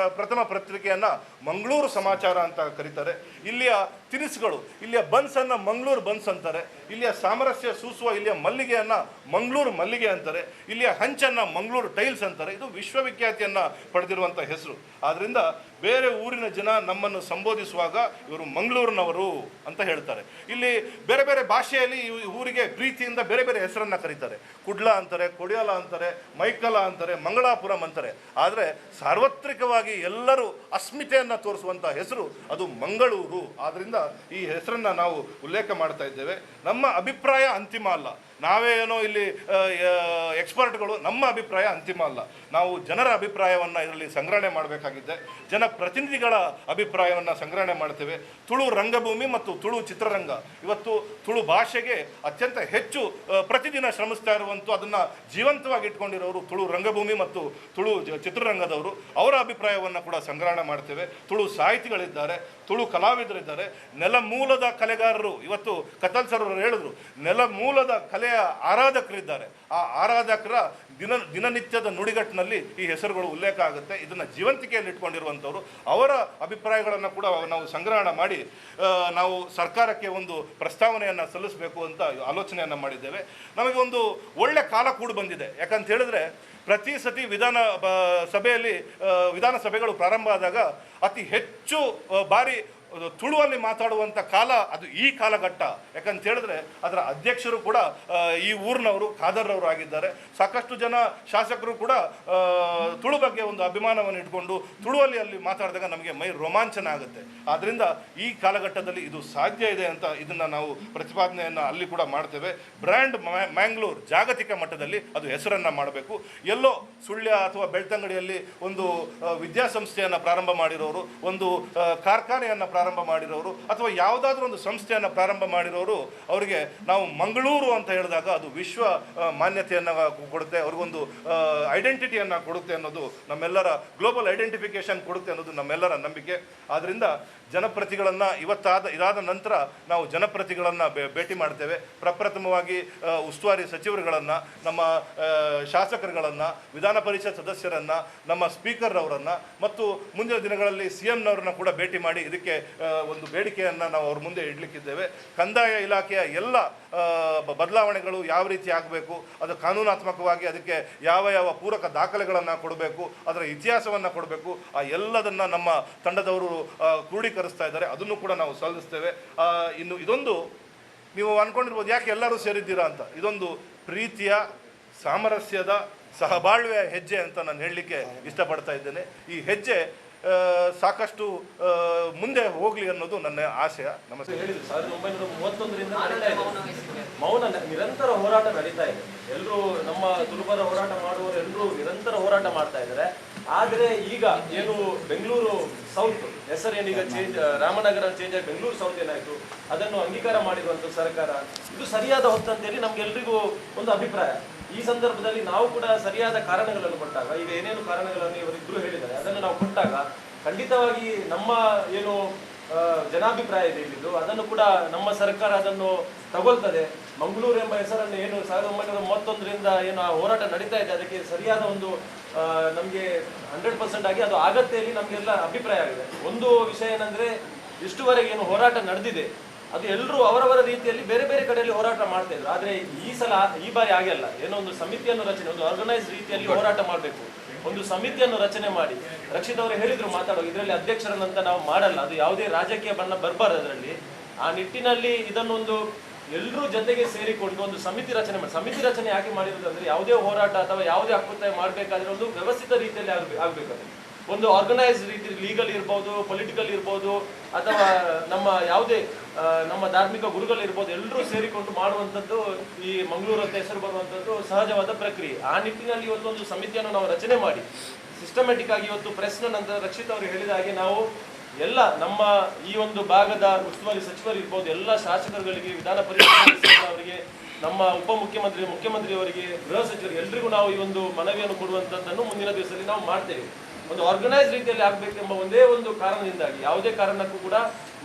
ಪ್ರಥಮ ಪತ್ರಿಕೆಯನ್ನ ಮಂಗಳೂರು ಸಮಾಚಾರ ಅಂತ ಕರೀತಾರೆ. ಇಲ್ಲಿಯ ತಿನಿಸುಗಳು, ಇಲ್ಲಿಯ ಬನ್ಸನ್ನ ಮಂಗಳೂರು ಬನ್ಸ್ ಅಂತಾರೆ. ಇಲ್ಲಿಯ ಸಾಮರಸ್ಯ ಸೂಸುವ, ಇಲ್ಲಿಯ ಮಲ್ಲಿಗೆಯನ್ನ ಮಂಗಳೂರು ಮಲ್ಲಿಗೆ ಅಂತಾರೆ. ಇಲ್ಲಿಯ ಹಂಚನ್ನ ಮಂಗಳೂರು ಟೈಲ್ಸ್ ಅಂತಾರೆ. ಇದು ವಿಶ್ವವಿಖ್ಯಾತಿಯನ್ನ ಪಡೆದಿರುವಂಥ ಹೆಸರು. ಆದ್ರಿಂದ ಬೇರೆ ಊರಿನ ಜನ ನಮ್ಮನ್ನು ಸಂಬೋಧಿಸುವಾಗ ಇವರು ಮಂಗಳೂರಿನವರು ಅಂತ ಹೇಳ್ತಾರೆ. ಇಲ್ಲಿ ಬೇರೆ ಬೇರೆ ಭಾಷೆಯಲ್ಲಿ ಊರಿಗೆ ಪ್ರೀತಿಯಿಂದ ಬೇರೆ ಬೇರೆ ಹೆಸರನ್ನ ಕರೀತಾರೆ. ಕುಡ್ಲ ಅಂತಾರೆ, ಕೊಡಿಯಾಲ ಅಂತಾರೆ, ಮೈಕಲ ಅಂತಾರೆ, ಮಂಗಳಾಪುರಂ ಅಂತಾರೆ. ಆದರೆ ಸಾರ್ವತ್ರಿಕವಾಗಿ ಎಲ್ಲರೂ ಅಸ್ಮಿತೆಯನ್ನು ತೋರಿಸುವಂಥ ಹೆಸರು ಅದು ಮಂಗಳೂರು. ಆದ್ದರಿಂದ ಈ ಹೆಸರನ್ನ ನಾವು ಉಲ್ಲೇಖ ಮಾಡ್ತಾ ಇದ್ದೇವೆ. ನಮ್ಮ ಅಭಿಪ್ರಾಯ ಅಂತಿಮ ಅಲ್ಲ. ನಾವೇ ಏನೋ ಇಲ್ಲಿ ಎಕ್ಸ್ಪರ್ಟ್ಗಳು ನಮ್ಮ ಅಭಿಪ್ರಾಯ ಅಂತಿಮ ಅಲ್ಲ. ನಾವು ಜನರ ಅಭಿಪ್ರಾಯವನ್ನು ಇದರಲ್ಲಿ ಸಂಗ್ರಹಣೆ ಮಾಡಬೇಕಾಗಿದೆ. ಜನಪ್ರತಿನಿಧಿಗಳ ಅಭಿಪ್ರಾಯವನ್ನು ಸಂಗ್ರಹಣೆ ಮಾಡ್ತೇವೆ. ತುಳು ರಂಗಭೂಮಿ ಮತ್ತು ತುಳು ಚಿತ್ರರಂಗ. ಇವತ್ತು ತುಳು ಭಾಷೆಗೆ ಅತ್ಯಂತ ಹೆಚ್ಚು ಪ್ರತಿದಿನ ಶ್ರಮಿಸ್ತಾ ಇರುವಂಥ ಅದನ್ನು ಜೀವಂತವಾಗಿ ಇಟ್ಕೊಂಡಿರೋರು ತುಳು ರಂಗಭೂಮಿ ಮತ್ತು ತುಳು ಚಿತ್ರರಂಗದವರು. ಅವರ ಅಭಿಪ್ರಾಯವನ್ನು ಕೂಡ ಸಂಗ್ರಹಣೆ ಮಾಡ್ತೇವೆ. ತುಳು ಸಾಹಿತಿಗಳಿದ್ದಾರೆ. ತುಳು ಕಲಾವಿದರಿದ್ದಾರೆ. ನೆಲಮೂಲದ ಕಲೆಗಾರರು, ಇವತ್ತು ಕತಲ್ ಸರ್ ಅವರು ಹೇಳಿದ್ರು, ನೆಲಮೂಲದ ಕಲೆಯ ಆರಾಧಕರಿದ್ದಾರೆ. ಆ ಆರಾಧಕರ ದಿನ, ದಿನನಿತ್ಯದ ನುಡಿಗಟ್ಟಿನಲ್ಲಿ ಈ ಹೆಸರುಗಳು ಉಲ್ಲೇಖ ಆಗುತ್ತೆ. ಇದನ್ನು ಜೀವಂತಿಕೆಯಲ್ಲಿ ಇಟ್ಕೊಂಡಿರುವಂಥವ್ರು, ಅವರ ಅಭಿಪ್ರಾಯಗಳನ್ನು ಕೂಡ ನಾವು ಸಂಗ್ರಹಣ ಮಾಡಿ ನಾವು ಸರ್ಕಾರಕ್ಕೆ ಒಂದು ಪ್ರಸ್ತಾವನೆಯನ್ನು ಸಲ್ಲಿಸಬೇಕು ಅಂತ ಆಲೋಚನೆಯನ್ನು ಮಾಡಿದ್ದೇವೆ. ನಮಗೆ ಒಂದು ಒಳ್ಳೆ ಕಾಲ ಕೂಡ ಬಂದಿದೆ. ಯಾಕಂತ ಹೇಳಿದ್ರೆ ಪ್ರತಿ ಸತಿ ವಿಧಾನ ಸಭೆಯಲ್ಲಿ ವಿಧಾನಸಭೆಗಳು ಪ್ರಾರಂಭ ಆದಾಗ ಅತಿ ಹೆಚ್ಚು ಬಾರಿ ತುಳುವಲ್ಲಿ ಮಾತಾಡುವಂಥ ಕಾಲ, ಅದು ಈ ಕಾಲಘಟ್ಟ. ಯಾಕಂತ ಹೇಳಿದ್ರೆ ಅದರ ಅಧ್ಯಕ್ಷರು ಕೂಡ ಈ ಊರಿನವರು, ಖಾದರ್ರವರು ಆಗಿದ್ದಾರೆ. ಸಾಕಷ್ಟು ಜನ ಶಾಸಕರು ಕೂಡ ತುಳು ಬಗ್ಗೆ ಒಂದು ಅಭಿಮಾನವನ್ನು ಇಟ್ಕೊಂಡು ತುಳುವಲ್ಲಿ ಅಲ್ಲಿ ಮಾತಾಡಿದಾಗ ನಮಗೆ ಮೈ ರೋಮಾಂಚನ ಆಗುತ್ತೆ. ಆದ್ದರಿಂದ ಈ ಕಾಲಘಟ್ಟದಲ್ಲಿ ಇದು ಸಾಧ್ಯ ಇದೆ ಅಂತ ಇದನ್ನು ನಾವು ಪ್ರತಿಪಾದನೆಯನ್ನು ಅಲ್ಲಿ ಕೂಡ ಮಾಡ್ತೇವೆ. ಬ್ರ್ಯಾಂಡ್ ಮ್ಯಾಂಗ್ಳೂರ್ ಜಾಗತಿಕ ಮಟ್ಟದಲ್ಲಿ ಅದು ಹೆಸರನ್ನು ಮಾಡಬೇಕು. ಎಲ್ಲೋ ಸುಳ್ಯ ಅಥವಾ ಬೆಳ್ತಂಗಡಿಯಲ್ಲಿ ಒಂದು ವಿದ್ಯಾಸಂಸ್ಥೆಯನ್ನು ಪ್ರಾರಂಭ ಮಾಡಿರೋರು, ಒಂದು ಕಾರ್ಖಾನೆಯನ್ನು ಪ್ರಾರಂಭ ಮಾಡಿರೋರು ಅಥವಾ ಯಾವುದಾದ್ರೂ ಒಂದು ಸಂಸ್ಥೆಯನ್ನು ಪ್ರಾರಂಭ ಮಾಡಿರೋರು, ಅವರಿಗೆ ನಾವು ಮಂಗಳೂರು ಅಂತ ಹೇಳಿದಾಗ ಅದು ವಿಶ್ವ ಮಾನ್ಯತೆಯನ್ನು ಕೊಡುತ್ತೆ, ಅವ್ರಿಗೊಂದು ಐಡೆಂಟಿಟಿಯನ್ನು ಕೊಡುತ್ತೆ ಅನ್ನೋದು ನಮ್ಮೆಲ್ಲರ ಗ್ಲೋಬಲ್ ಐಡೆಂಟಿಫಿಕೇಶನ್ ಕೊಡುತ್ತೆ ಅನ್ನೋದು ನಮ್ಮೆಲ್ಲರ ನಂಬಿಕೆ. ಆದ್ದರಿಂದ ಜನಪ್ರತಿಗಳನ್ನು ಇವತ್ತಾದ ಇದಾದ ನಂತರ ನಾವು ಜನಪ್ರತಿಗಳನ್ನು ಭೇಟಿ ಮಾಡ್ತೇವೆ. ಪ್ರಪ್ರಥಮವಾಗಿ ಉಸ್ತುವಾರಿ ಸಚಿವರುಗಳನ್ನು ನಮ್ಮ ಶಾಸಕರುಗಳನ್ನು ವಿಧಾನ ಪರಿಷತ್ ಸದಸ್ಯರನ್ನು ನಮ್ಮ ಸ್ಪೀಕರ್ ಅವರನ್ನು ಮತ್ತು ಮುಂದಿನ ದಿನಗಳಲ್ಲಿ ಸಿ ಎಂನವ್ರನ್ನ ಕೂಡ ಭೇಟಿ ಮಾಡಿ ಇದಕ್ಕೆ ಒಂದು ಬೇಡಿಕೆಯನ್ನು ನಾವು ಅವ್ರ ಮುಂದೆ ಇಡಲಿಕ್ಕಿದ್ದೇವೆ. ಕಂದಾಯ ಇಲಾಖೆಯ ಎಲ್ಲ ಬದಲಾವಣೆಗಳು ಯಾವ ರೀತಿ ಆಗಬೇಕು ಅದು ಕಾನೂನಾತ್ಮಕವಾಗಿ ಅದಕ್ಕೆ ಯಾವ ಯಾವ ಪೂರಕ ದಾಖಲೆಗಳನ್ನು ಕೊಡಬೇಕು ಅದರ ಇತಿಹಾಸವನ್ನು ಕೊಡಬೇಕು ಆ ಎಲ್ಲದನ್ನು ನಮ್ಮ ತಂಡದವರು ಆ, ಕ್ರೋಢೀಕರಿಸ್ತಾ ಇದ್ದಾರೆ, ಅದನ್ನು ಕೂಡ ನಾವು ಸಲ್ಲಿಸ್ತೇವೆ. ಇನ್ನು ಇದೊಂದು, ನೀವು ಅಂದ್ಕೊಂಡಿರ್ಬೋದು ಯಾಕೆ ಎಲ್ಲರೂ ಸೇರಿದ್ದೀರಾ ಅಂತ. ಇದೊಂದು ಪ್ರೀತಿಯ, ಸಾಮರಸ್ಯದ, ಸಹಬಾಳ್ವೆಯ ಹೆಜ್ಜೆ ಅಂತ ನಾನು ಹೇಳಲಿಕ್ಕೆ ಇಷ್ಟಪಡ್ತಾ ಇದ್ದೇನೆ. ಈ ಹೆಜ್ಜೆ ಸಾಕಷ್ಟು ಮುಂದೆ ಹೋಗ್ಲಿ ಅನ್ನೋದು ನನ್ನ ಆಶಯ ನಮಸ್ತೆ. ಹೇಳಿದ್ರು. ಸಾವಿರದ ಒಂಬೈನೂರ ಮೂವತ್ತೊಂದರಿಂದ ಮೌನ ನಿರಂತರ ಹೋರಾಟ ನಡೀತಾ ಇದೆ. ಎಲ್ಲರೂ ನಮ್ಮ ದುರ್ಬಲ ಹೋರಾಟ ಮಾಡುವವರು ಎಲ್ಲರೂ ನಿರಂತರ ಹೋರಾಟ ಮಾಡ್ತಾ ಇದ್ದಾರೆ. ಆದರೆ ಈಗ ಏನು ಬೆಂಗಳೂರು ಸೌತ್ ಹೆಸರು ಈಗ ಚೇಂಜ್ ರಾಮನಗರ ಚೇಂಜ್ ಆಗಿ ಬೆಂಗಳೂರು ಸೌತ್ ಏನಾಯಿತು, ಅದನ್ನು ಅಂಗೀಕಾರ ಮಾಡಿರುವಂಥ ಸರ್ಕಾರ, ಇದು ಸರಿಯಾದ ಹೊತ್ತಂತೇಳಿ ನಮ್ಗೆಲ್ರಿಗೂ ಒಂದು ಅಭಿಪ್ರಾಯ. ಈ ಸಂದರ್ಭದಲ್ಲಿ ನಾವು ಕೂಡ ಸರಿಯಾದ ಕಾರಣಗಳನ್ನು ಕೊಟ್ಟಾಗ, ಈಗ ಏನೇನು ಕಾರಣಗಳನ್ನು ಇವರಿಬ್ರು ಹೇಳಿದ್ದಾರೆ, ಅದನ್ನು ನಾವು ಕೊಟ್ಟಾಗ ಖಂಡಿತವಾಗಿ ನಮ್ಮ ಏನು ಜನಾಭಿಪ್ರಾಯ ಇಲ್ಲಿದ್ದು. ಅದನ್ನು ಕೂಡ ನಮ್ಮ ಸರ್ಕಾರ ಅದನ್ನು ತಗೊಳ್ತದೆ. ಮಂಗಳೂರು ಎಂಬ ಹೆಸರನ್ನು ಏನು ಸಾವಿರದ ಒಂಬೈನೂರ ಮೂವತ್ತೊಂದರಿಂದ ಏನು ಆ ಹೋರಾಟ ನಡೀತಾ ಇದೆ, ಅದಕ್ಕೆ ಸರಿಯಾದ ಒಂದು ನಮಗೆ ಹಂಡ್ರೆಡ್ ಪರ್ಸೆಂಟ್ ಆಗಿ ಅದು ಆಗತ್ತೆಯಲ್ಲಿ ನಮಗೆಲ್ಲ ಅಭಿಪ್ರಾಯ ಆಗಿದೆ. ಒಂದು ವಿಷಯ ಏನಂದ್ರೆ, ಇಷ್ಟುವರೆಗೆ ಏನು ಹೋರಾಟ ನಡೆದಿದೆ ಅದು ಎಲ್ಲರೂ ಅವರವರ ರೀತಿಯಲ್ಲಿ ಬೇರೆ ಬೇರೆ ಕಡೆಯಲ್ಲಿ ಹೋರಾಟ ಮಾಡ್ತಾ ಇದ್ರು. ಆದ್ರೆ ಈ ಸಲ ಈ ಬಾರಿ ಆಗಲ್ಲ ಏನೋ ಒಂದು ಸಮಿತಿಯನ್ನು ರಚನೆ, ಒಂದು ಆರ್ಗನೈಸ್ ರೀತಿಯಲ್ಲಿ ಹೋರಾಟ ಮಾಡಬೇಕು. ಒಂದು ಸಮಿತಿಯನ್ನು ರಚನೆ ಮಾಡಿ. ರಕ್ಷಿತ್ ಅವರು ಹೇಳಿದ್ರು ಮಾತಾಡೋ ಇದರಲ್ಲಿ ಅಧ್ಯಕ್ಷರನ್ನಂತ ನಾವು ಮಾಡಲ್ಲ. ಅದು ಯಾವುದೇ ರಾಜಕೀಯ ಬಣ್ಣ ಬರಬಾರ್ದು ಅದರಲ್ಲಿ. ಆ ನಿಟ್ಟಿನಲ್ಲಿ ಇದನ್ನೊಂದು ಎಲ್ಲರೂ ಜೊತೆಗೆ ಸೇರಿಕೊಂಡು ಒಂದು ಸಮಿತಿ ರಚನೆ ಮಾಡಿ. ಸಮಿತಿ ರಚನೆ ಯಾಕೆ ಮಾಡಿರೋದು ಅಂದ್ರೆ ಯಾವುದೇ ಹೋರಾಟ ಅಥವಾ ಯಾವುದೇ ಹಕ್ಕುತ್ತಾಯ ಮಾಡಬೇಕಾದ್ರೆ ಒಂದು ವ್ಯವಸ್ಥಿತ ರೀತಿಯಲ್ಲಿ ಆಗ್ಬೇಕು ಆಗ್ಬೇಕಾದ್ರೆ ಒಂದು ಆರ್ಗನೈಸ್ ರೀತಿ ಲೀಗಲ್ ಇರ್ಬೋದು ಪೊಲಿಟಿಕಲ್ ಇರ್ಬೋದು, ಅಥವಾ ನಮ್ಮ ಯಾವುದೇ ನಮ್ಮ ಧಾರ್ಮಿಕ ಗುರುಗಳು ಇರ್ಬೋದು ಎಲ್ಲರೂ ಸೇರಿಕೊಂಡು ಮಾಡುವಂಥದ್ದು ಈ ಮಂಗಳೂರು ಅಂತ ಹೆಸರು ಬರುವಂಥದ್ದು ಸಹಜವಾದ ಪ್ರಕ್ರಿಯೆ. ಆ ನಿಟ್ಟಿನಲ್ಲಿ ಇವತ್ತೊಂದು ಸಮಿತಿಯನ್ನು ನಾವು ರಚನೆ ಮಾಡಿ. ಸಿಸ್ಟಮೆಟಿಕ್ ಆಗಿ ಇವತ್ತು ಪ್ರೆಸ್ನ ನಂತರ ರಕ್ಷಿತ್ ಅವರು ಹೇಳಿದ ಹಾಗೆ ನಾವು ಎಲ್ಲ ನಮ್ಮ ಈ ಒಂದು ಭಾಗದ ಉಸ್ತುವಾರಿ ಸಚಿವರು ಇರ್ಬೋದು, ಎಲ್ಲ ಶಾಸಕರುಗಳಿಗೆ, ವಿಧಾನ ಪರಿಷತ್ ಅವರಿಗೆ, ನಮ್ಮ ಉಪಮುಖ್ಯಮಂತ್ರಿ ಮುಖ್ಯಮಂತ್ರಿಯವರಿಗೆ, ಗೃಹ ಸಚಿವರು ಎಲ್ರಿಗೂ ನಾವು ಈ ಒಂದು ಮನವಿಯನ್ನು ಕೊಡುವಂತದ್ದನ್ನು ಮುಂದಿನ ದಿವಸದಲ್ಲಿ ನಾವು ಮಾಡ್ತೇವೆ. ಒಂದು ಆರ್ಗನೈಸ್ ರೀತಿಯಲ್ಲಿ ಆಗ್ಬೇಕೆಂಬ ಒಂದೇ ಒಂದು ಕಾರಣದಿಂದಾಗಿ, ಯಾವುದೇ ಕಾರಣಕ್ಕೂ ಕೂಡ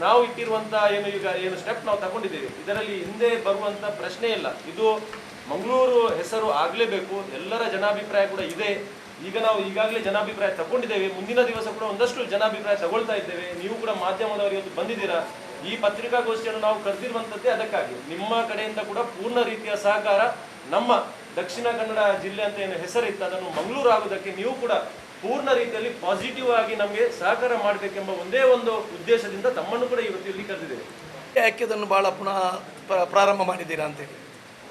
ನಾವು ಇಟ್ಟಿರುವಂತಹ ಏನು ಈಗ, ಏನು ಸ್ಟೆಪ್ ನಾವು ತಗೊಂಡಿದ್ದೇವೆ. ಇದರಲ್ಲಿ ಹಿಂದೆ ಬರುವಂತ ಪ್ರಶ್ನೆ ಇಲ್ಲ. ಇದು ಮಂಗಳೂರು ಹೆಸರು ಆಗ್ಲೇಬೇಕು, ಎಲ್ಲರ ಜನಾಭಿಪ್ರಾಯ ಕೂಡ ಇದೆ. ಈಗ ನಾವು ಈಗಾಗಲೇ ಜನಾಭಿಪ್ರಾಯ ತಗೊಂಡಿದ್ದೇವೆ. ಮುಂದಿನ ದಿವಸ ಕೂಡ ಒಂದಷ್ಟು ಜನಾಭಿಪ್ರಾಯ ತಗೊಳ್ತಾ ಇದ್ದೇವೆ. ನೀವು ಕೂಡ ಮಾಧ್ಯಮದವರಿಗೆ ಬಂದಿದ್ದೀರಾ? ಈ ಪತ್ರಿಕಾಗೋಷ್ಠಿಯನ್ನು ನಾವು ಕರೆದಿರುವಂತದ್ದೇ ಅದಕ್ಕಾಗಿ. ನಿಮ್ಮ ಕಡೆಯಿಂದ ಕೂಡ ಪೂರ್ಣ ರೀತಿಯ ಸಹಕಾರ ನಮ್ಮ ದಕ್ಷಿಣ ಕನ್ನಡ ಜಿಲ್ಲೆ ಅಂತ ಏನು ಹೆಸರಿತ್ತು, ಅದನ್ನು ಮಂಗಳೂರು ಆಗುವುದಕ್ಕೆ ನೀವು ಕೂಡ ಪೂರ್ಣ ರೀತಿಯಲ್ಲಿ ಪಾಸಿಟಿವ್ ಆಗಿ ನಮಗೆ ಸಹಕಾರ ಮಾಡಬೇಕೆಂಬ ಒಂದೇ ಒಂದು ಉದ್ದೇಶದಿಂದ ತಮ್ಮನ್ನು ಕೂಡ ಇವತ್ತು ಇಲ್ಲಿ ಕರೆದಿದ್ದೇವೆ. ಯಾಕೆ ಅದನ್ನು ಭಾಳ ಪುನಃ ಪ್ರ- ಪ್ರಾರಂಭ ಮಾಡಿದ್ದೀರಾ ಅಂತೇಳಿ.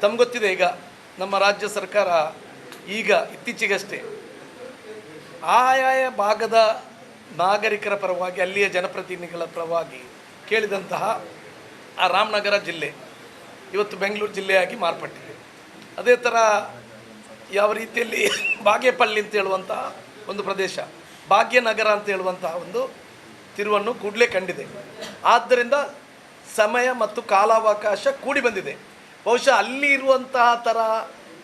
ತಮ್ಗೆ ಗೊತ್ತಿದೆ ಈಗ ನಮ್ಮ ರಾಜ್ಯ ಸರ್ಕಾರ ಈಗ ಇತ್ತೀಚೆಗಷ್ಟೇ ಆಯಾಯ ಭಾಗದ ನಾಗರಿಕರ ಪರವಾಗಿ, ಅಲ್ಲಿಯ ಜನಪ್ರತಿನಿಧಿಗಳ ಪರವಾಗಿ ಕೇಳಿದಂತಹ ಆ ರಾಮನಗರ ಜಿಲ್ಲೆ, ಇವತ್ತು ಬೆಂಗಳೂರು ಜಿಲ್ಲೆಯಾಗಿ ಮಾರ್ಪಟ್ಟಿದೆ. ಅದೇ ಥರ ಯಾವ ರೀತಿಯಲ್ಲಿ ಬಾಗೇಪಲ್ಲಿ ಅಂತ ಹೇಳುವಂತಹ ಒಂದು ಪ್ರದೇಶ. ಭಾಗ್ಯನಗರ ಅಂತ ಹೇಳುವಂತಹ ಒಂದು ತಿರುವನ್ನು ಕೂಡಲೇ ಕಂಡಿದೆ. ಆದ್ದರಿಂದ ಸಮಯ ಮತ್ತು ಕಾಲಾವಕಾಶ ಕೂಡಿ ಬಂದಿದೆ. ಬಹುಶಃ ಅಲ್ಲಿ ಇರುವಂತಹ ಥರ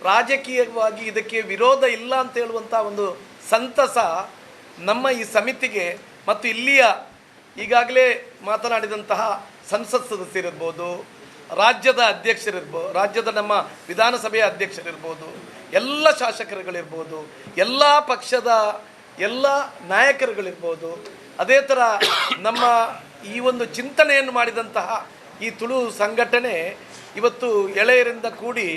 ರಾಜಕೀಯವಾಗಿ ಇದಕ್ಕೆ ವಿರೋಧ ಇಲ್ಲ ಅಂತ ಹೇಳುವಂಥ ಒಂದು ಸಂತಸ ನಮ್ಮ ಈ ಸಮಿತಿಗೆ ಮತ್ತು ಇಲ್ಲಿಯ ಈಗಾಗಲೇ ಮಾತನಾಡಿದಂತಹ ಸಂಸತ್ ಸದಸ್ಯರಿರ್ಬೋದು, ರಾಜ್ಯದ ಅಧ್ಯಕ್ಷರಿರ್ಬೋದು ರಾಜ್ಯದ ನಮ್ಮ ವಿಧಾನಸಭೆಯ ಅಧ್ಯಕ್ಷರಿರ್ಬೋದು ಎಲ್ಲ ಶಾಸಕರುಗಳಿರ್ಬೋದು, ಎಲ್ಲ ಪಕ್ಷದ ಎಲ್ಲ ನಾಯಕರುಗಳಿರ್ಬೋದು, ಅದೇ ಥರ ನಮ್ಮ ಈ ಒಂದು ಚಿಂತನೆಯನ್ನು ಮಾಡಿದಂತಹ ಈ ತುಳು ಸಂಘಟನೆ ಇವತ್ತು ಎಳೆಯರಿಂದ ಕೂಡಿ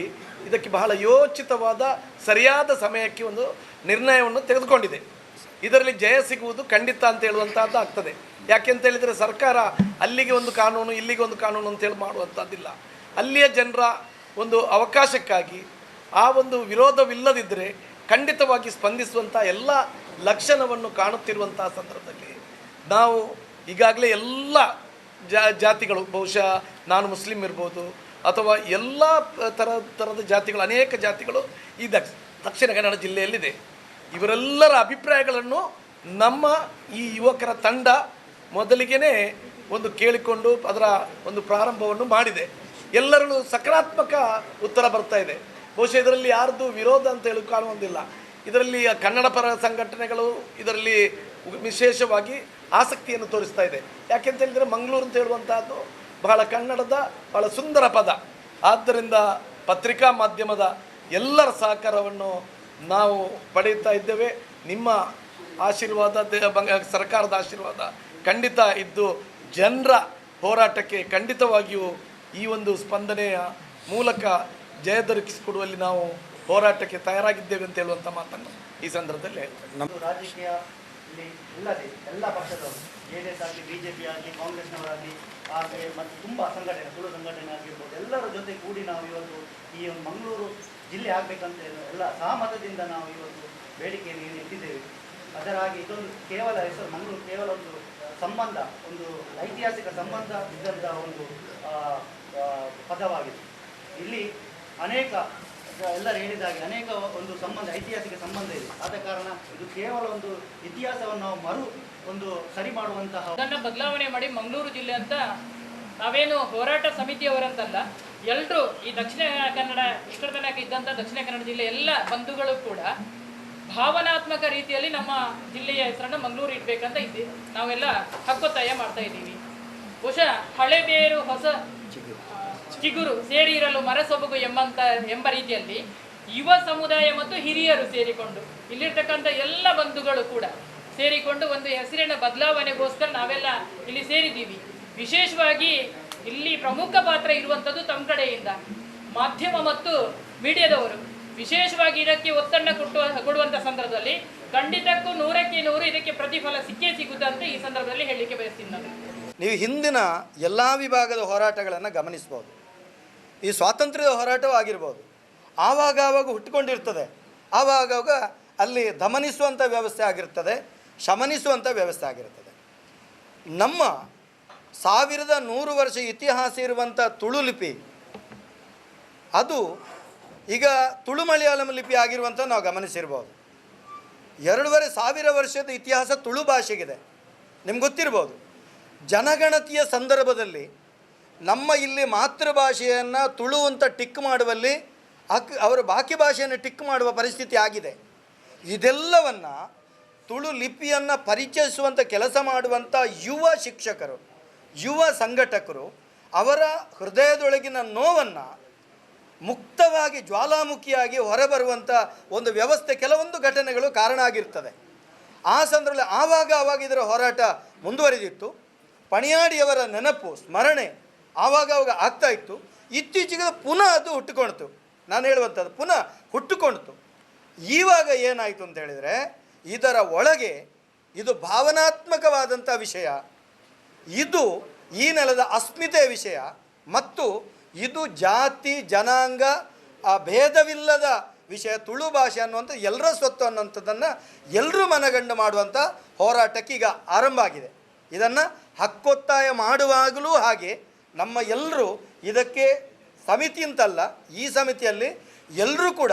ಇದಕ್ಕೆ ಬಹಳ ಯೋಚಿತವಾದ ಸರಿಯಾದ ಸಮಯಕ್ಕೆ ಒಂದು ನಿರ್ಣಯವನ್ನು ತೆಗೆದುಕೊಂಡಿದೆ. ಇದರಲ್ಲಿ ಜಯ ಸಿಗುವುದು ಖಂಡಿತ ಅಂತ ಹೇಳುವಂತಹದ್ದು ಆಗ್ತದೆ. ಯಾಕೆಂತ ಹೇಳಿದರೆ ಸರ್ಕಾರ ಅಲ್ಲಿಗೆ ಒಂದು ಕಾನೂನು, ಇಲ್ಲಿಗೆ ಒಂದು ಕಾನೂನು ಅಂತೇಳಿ ಮಾಡುವಂಥದ್ದಿಲ್ಲ ಅಲ್ಲಿಯ ಜನರ ಒಂದು ಅವಕಾಶಕ್ಕಾಗಿ ಆ ಒಂದು ವಿರೋಧವಿಲ್ಲದಿದ್ದರೆ ಖಂಡಿತವಾಗಿ ಸ್ಪಂದಿಸುವಂಥ ಎಲ್ಲ ಲಕ್ಷಣವನ್ನು ಕಾಣುತ್ತಿರುವಂಥ ಸಂದರ್ಭದಲ್ಲಿ ನಾವು ಈಗಾಗಲೇ ಎಲ್ಲ ಜಾತಿಗಳು, ಬಹುಶಃ ನಾನು ಮುಸ್ಲಿಂ ಇರ್ಬೋದು ಅಥವಾ ಎಲ್ಲ ಥರ ಥರದ ಜಾತಿಗಳು, ಅನೇಕ ಜಾತಿಗಳು ಈ ದಕ್ಷ ದಕ್ಷಿಣ ಕನ್ನಡ ಜಿಲ್ಲೆಯಲ್ಲಿದೆ. ಇವರೆಲ್ಲರ ಅಭಿಪ್ರಾಯಗಳನ್ನು ನಮ್ಮ ಈ ಯುವಕರ ತಂಡ ಮೊದಲಿಗೆನೇ ಒಂದು ಕೇಳಿಕೊಂಡು ಅದರ ಒಂದು ಪ್ರಾರಂಭವನ್ನು ಮಾಡಿದೆ. ಎಲ್ಲರಲ್ಲೂ ಸಕಾರಾತ್ಮಕ ಉತ್ತರ ಬರ್ತಾ ಇದೆ. ಬಹುಶಃ ಇದರಲ್ಲಿ ಯಾರ್ದು ವಿರೋಧ ಅಂತ ಹೇಳಿ ಕಾಣುವುದಿಲ್ಲ. ಇದರಲ್ಲಿ ಕನ್ನಡ ಪರ ಸಂಘಟನೆಗಳು ಇದರಲ್ಲಿ ವಿಶೇಷವಾಗಿ ಆಸಕ್ತಿಯನ್ನು ತೋರಿಸ್ತಾ ಇದೆ. ಯಾಕೆಂತ ಹೇಳಿದರೆ ಮಂಗಳೂರು ಅಂತ ಹೇಳುವಂತಹದ್ದು ಬಹಳ ಕನ್ನಡದ, ಬಹಳ ಸುಂದರ ಪದ. ಆದ್ದರಿಂದ ಪತ್ರಿಕಾ ಮಾಧ್ಯಮದ ಎಲ್ಲರ ಸಹಕಾರವನ್ನು ನಾವು ಪಡೆಯುತ್ತಾ ಇದ್ದೇವೆ. ನಿಮ್ಮ ಆಶೀರ್ವಾದ ಸರ್ಕಾರದ ಆಶೀರ್ವಾದ ಖಂಡಿತ ಇದ್ದು ಜನರ ಹೋರಾಟಕ್ಕೆ ಖಂಡಿತವಾಗಿಯೂ ಈ ಒಂದು ಸ್ಪಂದನೆಯ ಮೂಲಕ ಜಯ ದೊರಕಿಸಿಕೊಡುವಲ್ಲಿ ನಾವು ಹೋರಾಟಕ್ಕೆ ತಯಾರಾಗಿದ್ದೇವೆ ಅಂತ ಹೇಳುವಂಥ ಮಾತನ್ನು ಈ ಸಂದರ್ಭದಲ್ಲಿ ಹೇಳ್ತೇನೆ. ನಮ್ಮ ರಾಜಕೀಯ ಇಲ್ಲಿ ಇಲ್ಲದೆ ಎಲ್ಲ ಪಕ್ಷದವರು, ಜೆ ಡಿ ಎಸ್ ಆಗಲಿ, ಬಿ ಜೆ ಪಿ ಆಗಲಿ, ಕಾಂಗ್ರೆಸ್ನವರಾಗಲಿ ಹಾಗೆ ಮತ್ತು ತುಂಬ ಸಂಘಟನೆ ಸುಳ್ಳು ಸಂಘಟನೆ ಆಗಿರ್ಬೋದು, ಎಲ್ಲರ ಜೊತೆ ಕೂಡಿ ನಾವು ಇವತ್ತು ಈ ಒಂದು ಮಂಗಳೂರು ಜಿಲ್ಲೆ ಆಗಬೇಕಂತ ಎಲ್ಲ ಸಹಮತದಿಂದ ನಾವು ಇವತ್ತು ಬೇಡಿಕೆಯನ್ನು ಏನು ಇಟ್ಟಿದ್ದೇವೆ ಅದರಾಗಿ ಇದೊಂದು ಕೇವಲ ಹೆಸರು, ಮಂಗಳೂರು ಕೇವಲ ಒಂದು ಸಂಬಂಧ, ಒಂದು ಐತಿಹಾಸಿಕ ಸಂಬಂಧ ಇದ್ದಂಥ ಒಂದು ಪದವಾಗಿದೆ. ಇಲ್ಲಿ ಅನೇಕ, ಎಲ್ಲರೂ ಹೇಳಿದಾಗೆ ಅನೇಕ ಒಂದು ಸಂಬಂಧ, ಐತಿಹಾಸಿಕ ಸಂಬಂಧ ಇದೆ. ಆದ ಕಾರಣ ಇದು ಕೇವಲ ಒಂದು ಇತಿಹಾಸವನ್ನು ನಾವು ಮರು ಒಂದು ಸರಿ ಮಾಡುವಂತಹ ಅದನ್ನ ಬದಲಾವಣೆ ಮಾಡಿ ಮಂಗಳೂರು ಜಿಲ್ಲೆ ಅಂತ ನಾವೇನು ಹೋರಾಟ ಸಮಿತಿಯವರಂತಲ್ಲ ಎಲ್ಲರೂ ಈ ದಕ್ಷಿಣ ಕನ್ನಡ ಇಷ್ಟರ ಇದ್ದಂಥ ದಕ್ಷಿಣ ಕನ್ನಡ ಜಿಲ್ಲೆ ಎಲ್ಲ ಬಂಧುಗಳು ಕೂಡ ಭಾವನಾತ್ಮಕ ರೀತಿಯಲ್ಲಿ ನಮ್ಮ ಜಿಲ್ಲೆಯ ಹೆಸರನ್ನು ಮಂಗಳೂರು ಇಡಬೇಕಂತ ಇದ್ದೀವಿ ನಾವೆಲ್ಲ ಹಕ್ಕೊತ್ತಾಯ ಮಾಡ್ತಾ ಇದ್ದೀವಿ. ಬಹುಶಃ ಹಳೆ ಬೇರು ಹೊಸ ಚಿಗುರು ಸೇರಿ ಇರಲು ಮರಸೊಬಗು ಎಂಬಂತ, ಎಂಬ ರೀತಿಯಲ್ಲಿ ಯುವ ಸಮುದಾಯ ಮತ್ತು ಹಿರಿಯರು ಸೇರಿಕೊಂಡು, ಇಲ್ಲಿರ್ತಕ್ಕಂಥ ಎಲ್ಲ ಬಂಧುಗಳು ಕೂಡ ಸೇರಿಕೊಂಡು ಒಂದು ಹೆಸರಿನ ಬದಲಾವಣೆಗೋಸ್ಕರ ನಾವೆಲ್ಲ ಇಲ್ಲಿ ಸೇರಿದ್ದೀವಿ. ವಿಶೇಷವಾಗಿ ಇಲ್ಲಿ ಪ್ರಮುಖ ಪಾತ್ರ ಇರುವಂಥದ್ದು ತಮ್ಮ ಕಡೆಯಿಂದ ಮಾಧ್ಯಮ ಮತ್ತು ಮೀಡಿಯಾದವರು. ವಿಶೇಷವಾಗಿ ಇದಕ್ಕೆ ಒತ್ತಡ ಕೊಟ್ಟು, ಕೊಡುವಂಥ ಸಂದರ್ಭದಲ್ಲಿ ಖಂಡಿತಕ್ಕೂ ನೂರಕ್ಕೆ ನೂರು ಇದಕ್ಕೆ ಪ್ರತಿಫಲ ಸಿಕ್ಕೇ ಸಿಗುತ್ತಂತ ಈ ಸಂದರ್ಭದಲ್ಲಿ ಹೇಳಲಿಕ್ಕೆ ಬಯಸ್ತೀನಿ ನಾನು. ನೀವು ಹಿಂದಿನ ಎಲ್ಲ ವಿಭಾಗದ ಹೋರಾಟಗಳನ್ನು ಗಮನಿಸ್ಬೋದು. ಈ ಸ್ವಾತಂತ್ರ್ಯದ ಹೋರಾಟವೂ ಆಗಿರ್ಬೋದು. ಆವಾಗ ಆವಾಗ ಹುಟ್ಟಿಕೊಂಡಿರ್ತದೆ. ಆವಾಗವಾಗ ಅಲ್ಲಿ ದಮನಿಸುವಂಥ ವ್ಯವಸ್ಥೆ ಆಗಿರ್ತದೆ, ಶಮನಿಸುವಂಥ ವ್ಯವಸ್ಥೆ ಆಗಿರ್ತದೆ. ನಮ್ಮ ಸಾವಿರದ ನೂರು ವರ್ಷ ಇತಿಹಾಸ ಇರುವಂಥ ತುಳು ಲಿಪಿ, ಅದು ಈಗ ತುಳು ಮಲಯಾಳಂ ಲಿಪಿ ಆಗಿರುವಂಥ ನಾವು ಗಮನಿಸಿರ್ಬೋದು. ಎರಡೂವರೆ ಸಾವಿರ ವರ್ಷದ ಇತಿಹಾಸ ತುಳು ಭಾಷೆಗಿದೆ. ನಿಮ್ಗೆ ಗೊತ್ತಿರ್ಬೋದು. ಜನಗಣತಿಯ ಸಂದರ್ಭದಲ್ಲಿ ನಮ್ಮ ಇಲ್ಲಿ ಮಾತೃಭಾಷೆಯನ್ನು ತುಳು ಅಂತ ಟಿಕ್ ಮಾಡುವಲ್ಲಿ ಅಕ್ ಅವರು ಬಾಕಿ ಭಾಷೆಯನ್ನು ಟಿಕ್ ಮಾಡುವ ಪರಿಸ್ಥಿತಿ ಆಗಿದೆ. ಇದೆಲ್ಲವನ್ನು ತುಳು ಲಿಪಿಯನ್ನು ಪರಿಚಯಿಸುವಂಥ ಕೆಲಸ ಮಾಡುವಂಥ ಯುವ ಶಿಕ್ಷಕರು, ಯುವ ಸಂಘಟಕರು ಅವರ ಹೃದಯದೊಳಗಿನ ನೋವನ್ನು ಮುಕ್ತವಾಗಿ, ಜ್ವಾಲಾಮುಖಿಯಾಗಿ ಹೊರಬರುವಂಥ ಒಂದು ವ್ಯವಸ್ಥೆ ಕೆಲವೊಂದು ಘಟನೆಗಳು ಕಾರಣ ಆಗಿರ್ತದೆ. ಆ ಸಂದರ್ಭದಲ್ಲಿ ಆವಾಗ ಆವಾಗ ಇದರ ಹೋರಾಟ ಮುಂದುವರಿದಿತ್ತು. ಪಣಿಯಾಡಿಯವರ ನೆನಪು, ಸ್ಮರಣೆ ಆವಾಗ ಆವಾಗ ಆಗ್ತಾ ಇತ್ತು. ಇತ್ತೀಚೆಗೆ ಪುನಃ ಅದು ಹುಟ್ಟುಕೊಳ್ತು ನಾನು ಹೇಳುವಂಥದ್ದು ಪುನಃ ಹುಟ್ಟುಕೊಳ್ತು ಈವಾಗ ಏನಾಯಿತು ಅಂತ ಹೇಳಿದರೆ, ಇದರ ಒಳಗೆ ಇದು ಭಾವನಾತ್ಮಕವಾದಂಥ ವಿಷಯ, ಇದು ಈ ನೆಲದ ಅಸ್ಮಿತೆಯ ವಿಷಯ, ಮತ್ತು ಇದು ಜಾತಿ, ಜನಾಂಗ, ಆ ಭೇದವಿಲ್ಲದ ವಿಷಯ, ತುಳು ಭಾಷೆ ಅನ್ನುವಂಥ ಎಲ್ಲರ ಸ್ವತ್ತು ಅನ್ನುವಂಥದ್ದನ್ನು ಎಲ್ಲರೂ ಮನಗಂಡು ಮಾಡುವಂಥ ಹೋರಾಟಕ್ಕೆ ಈಗ ಆರಂಭ ಆಗಿದೆ. ಇದನ್ನು ಹಕ್ಕೊತ್ತಾಯ ಮಾಡುವಾಗಲೂ ಹಾಗೆ ನಮ್ಮ ಎಲ್ಲರೂ ಇದಕ್ಕೆ ಸಮಿತಿ ಅಂತಲ್ಲ, ಈ ಸಮಿತಿಯಲ್ಲಿ ಎಲ್ಲರೂ ಕೂಡ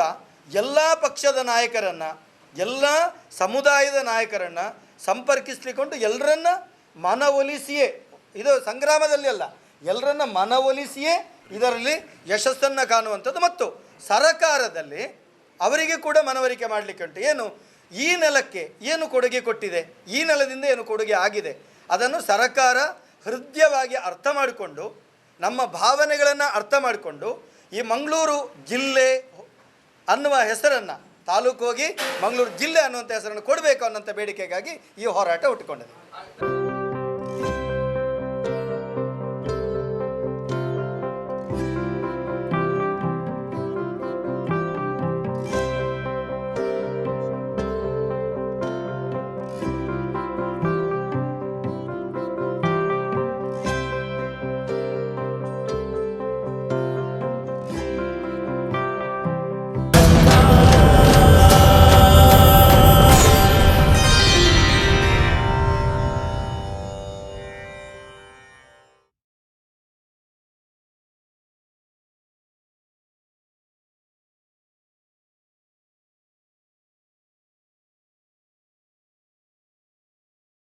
ಎಲ್ಲ ಪಕ್ಷದ ನಾಯಕರನ್ನು, ಎಲ್ಲ ಸಮುದಾಯದ ನಾಯಕರನ್ನು ಸಂಪರ್ಕಿಸಲಿಕೊಂಡು ಎಲ್ಲರನ್ನ ಮನವೊಲಿಸಿಯೇ, ಇದು ಸಂಗ್ರಾಮದಲ್ಲಿ ಅಲ್ಲ ಎಲ್ಲರನ್ನ ಮನವೊಲಿಸಿಯೇ ಇದರಲ್ಲಿ ಯಶಸ್ಸನ್ನು ಕಾಣುವಂಥದ್ದು. ಮತ್ತು ಸರಕಾರದಲ್ಲಿ ಅವರಿಗೆ ಕೂಡ ಮನವರಿಕೆ ಮಾಡಲಿಕ್ಕೆ ಉಂಟು. ಏನು, ಈ ನೆಲಕ್ಕೆ ಏನು ಕೊಡುಗೆ ಕೊಟ್ಟಿದೆ, ಈ ನೆಲದಿಂದ ಏನು ಕೊಡುಗೆ ಆಗಿದೆ, ಅದನ್ನು ಸರಕಾರ ಹೃದಯವಾಗಿ ಅರ್ಥ ಮಾಡಿಕೊಂಡು, ನಮ್ಮ ಭಾವನೆಗಳನ್ನು ಅರ್ಥ ಮಾಡಿಕೊಂಡು, ಈ ಮಂಗಳೂರು ಜಿಲ್ಲೆ ಅನ್ನುವ ಹೆಸರನ್ನು, ತಾಲೂಕು ಹೋಗಿ ಮಂಗಳೂರು ಜಿಲ್ಲೆ ಅನ್ನುವಂಥ ಹೆಸರನ್ನು ಕೊಡಬೇಕು ಅನ್ನೋಂಥ ಬೇಡಿಕೆಗಾಗಿ ಈ ಹೋರಾಟ ಹುಟ್ಟುಕೊಂಡಿದೆ.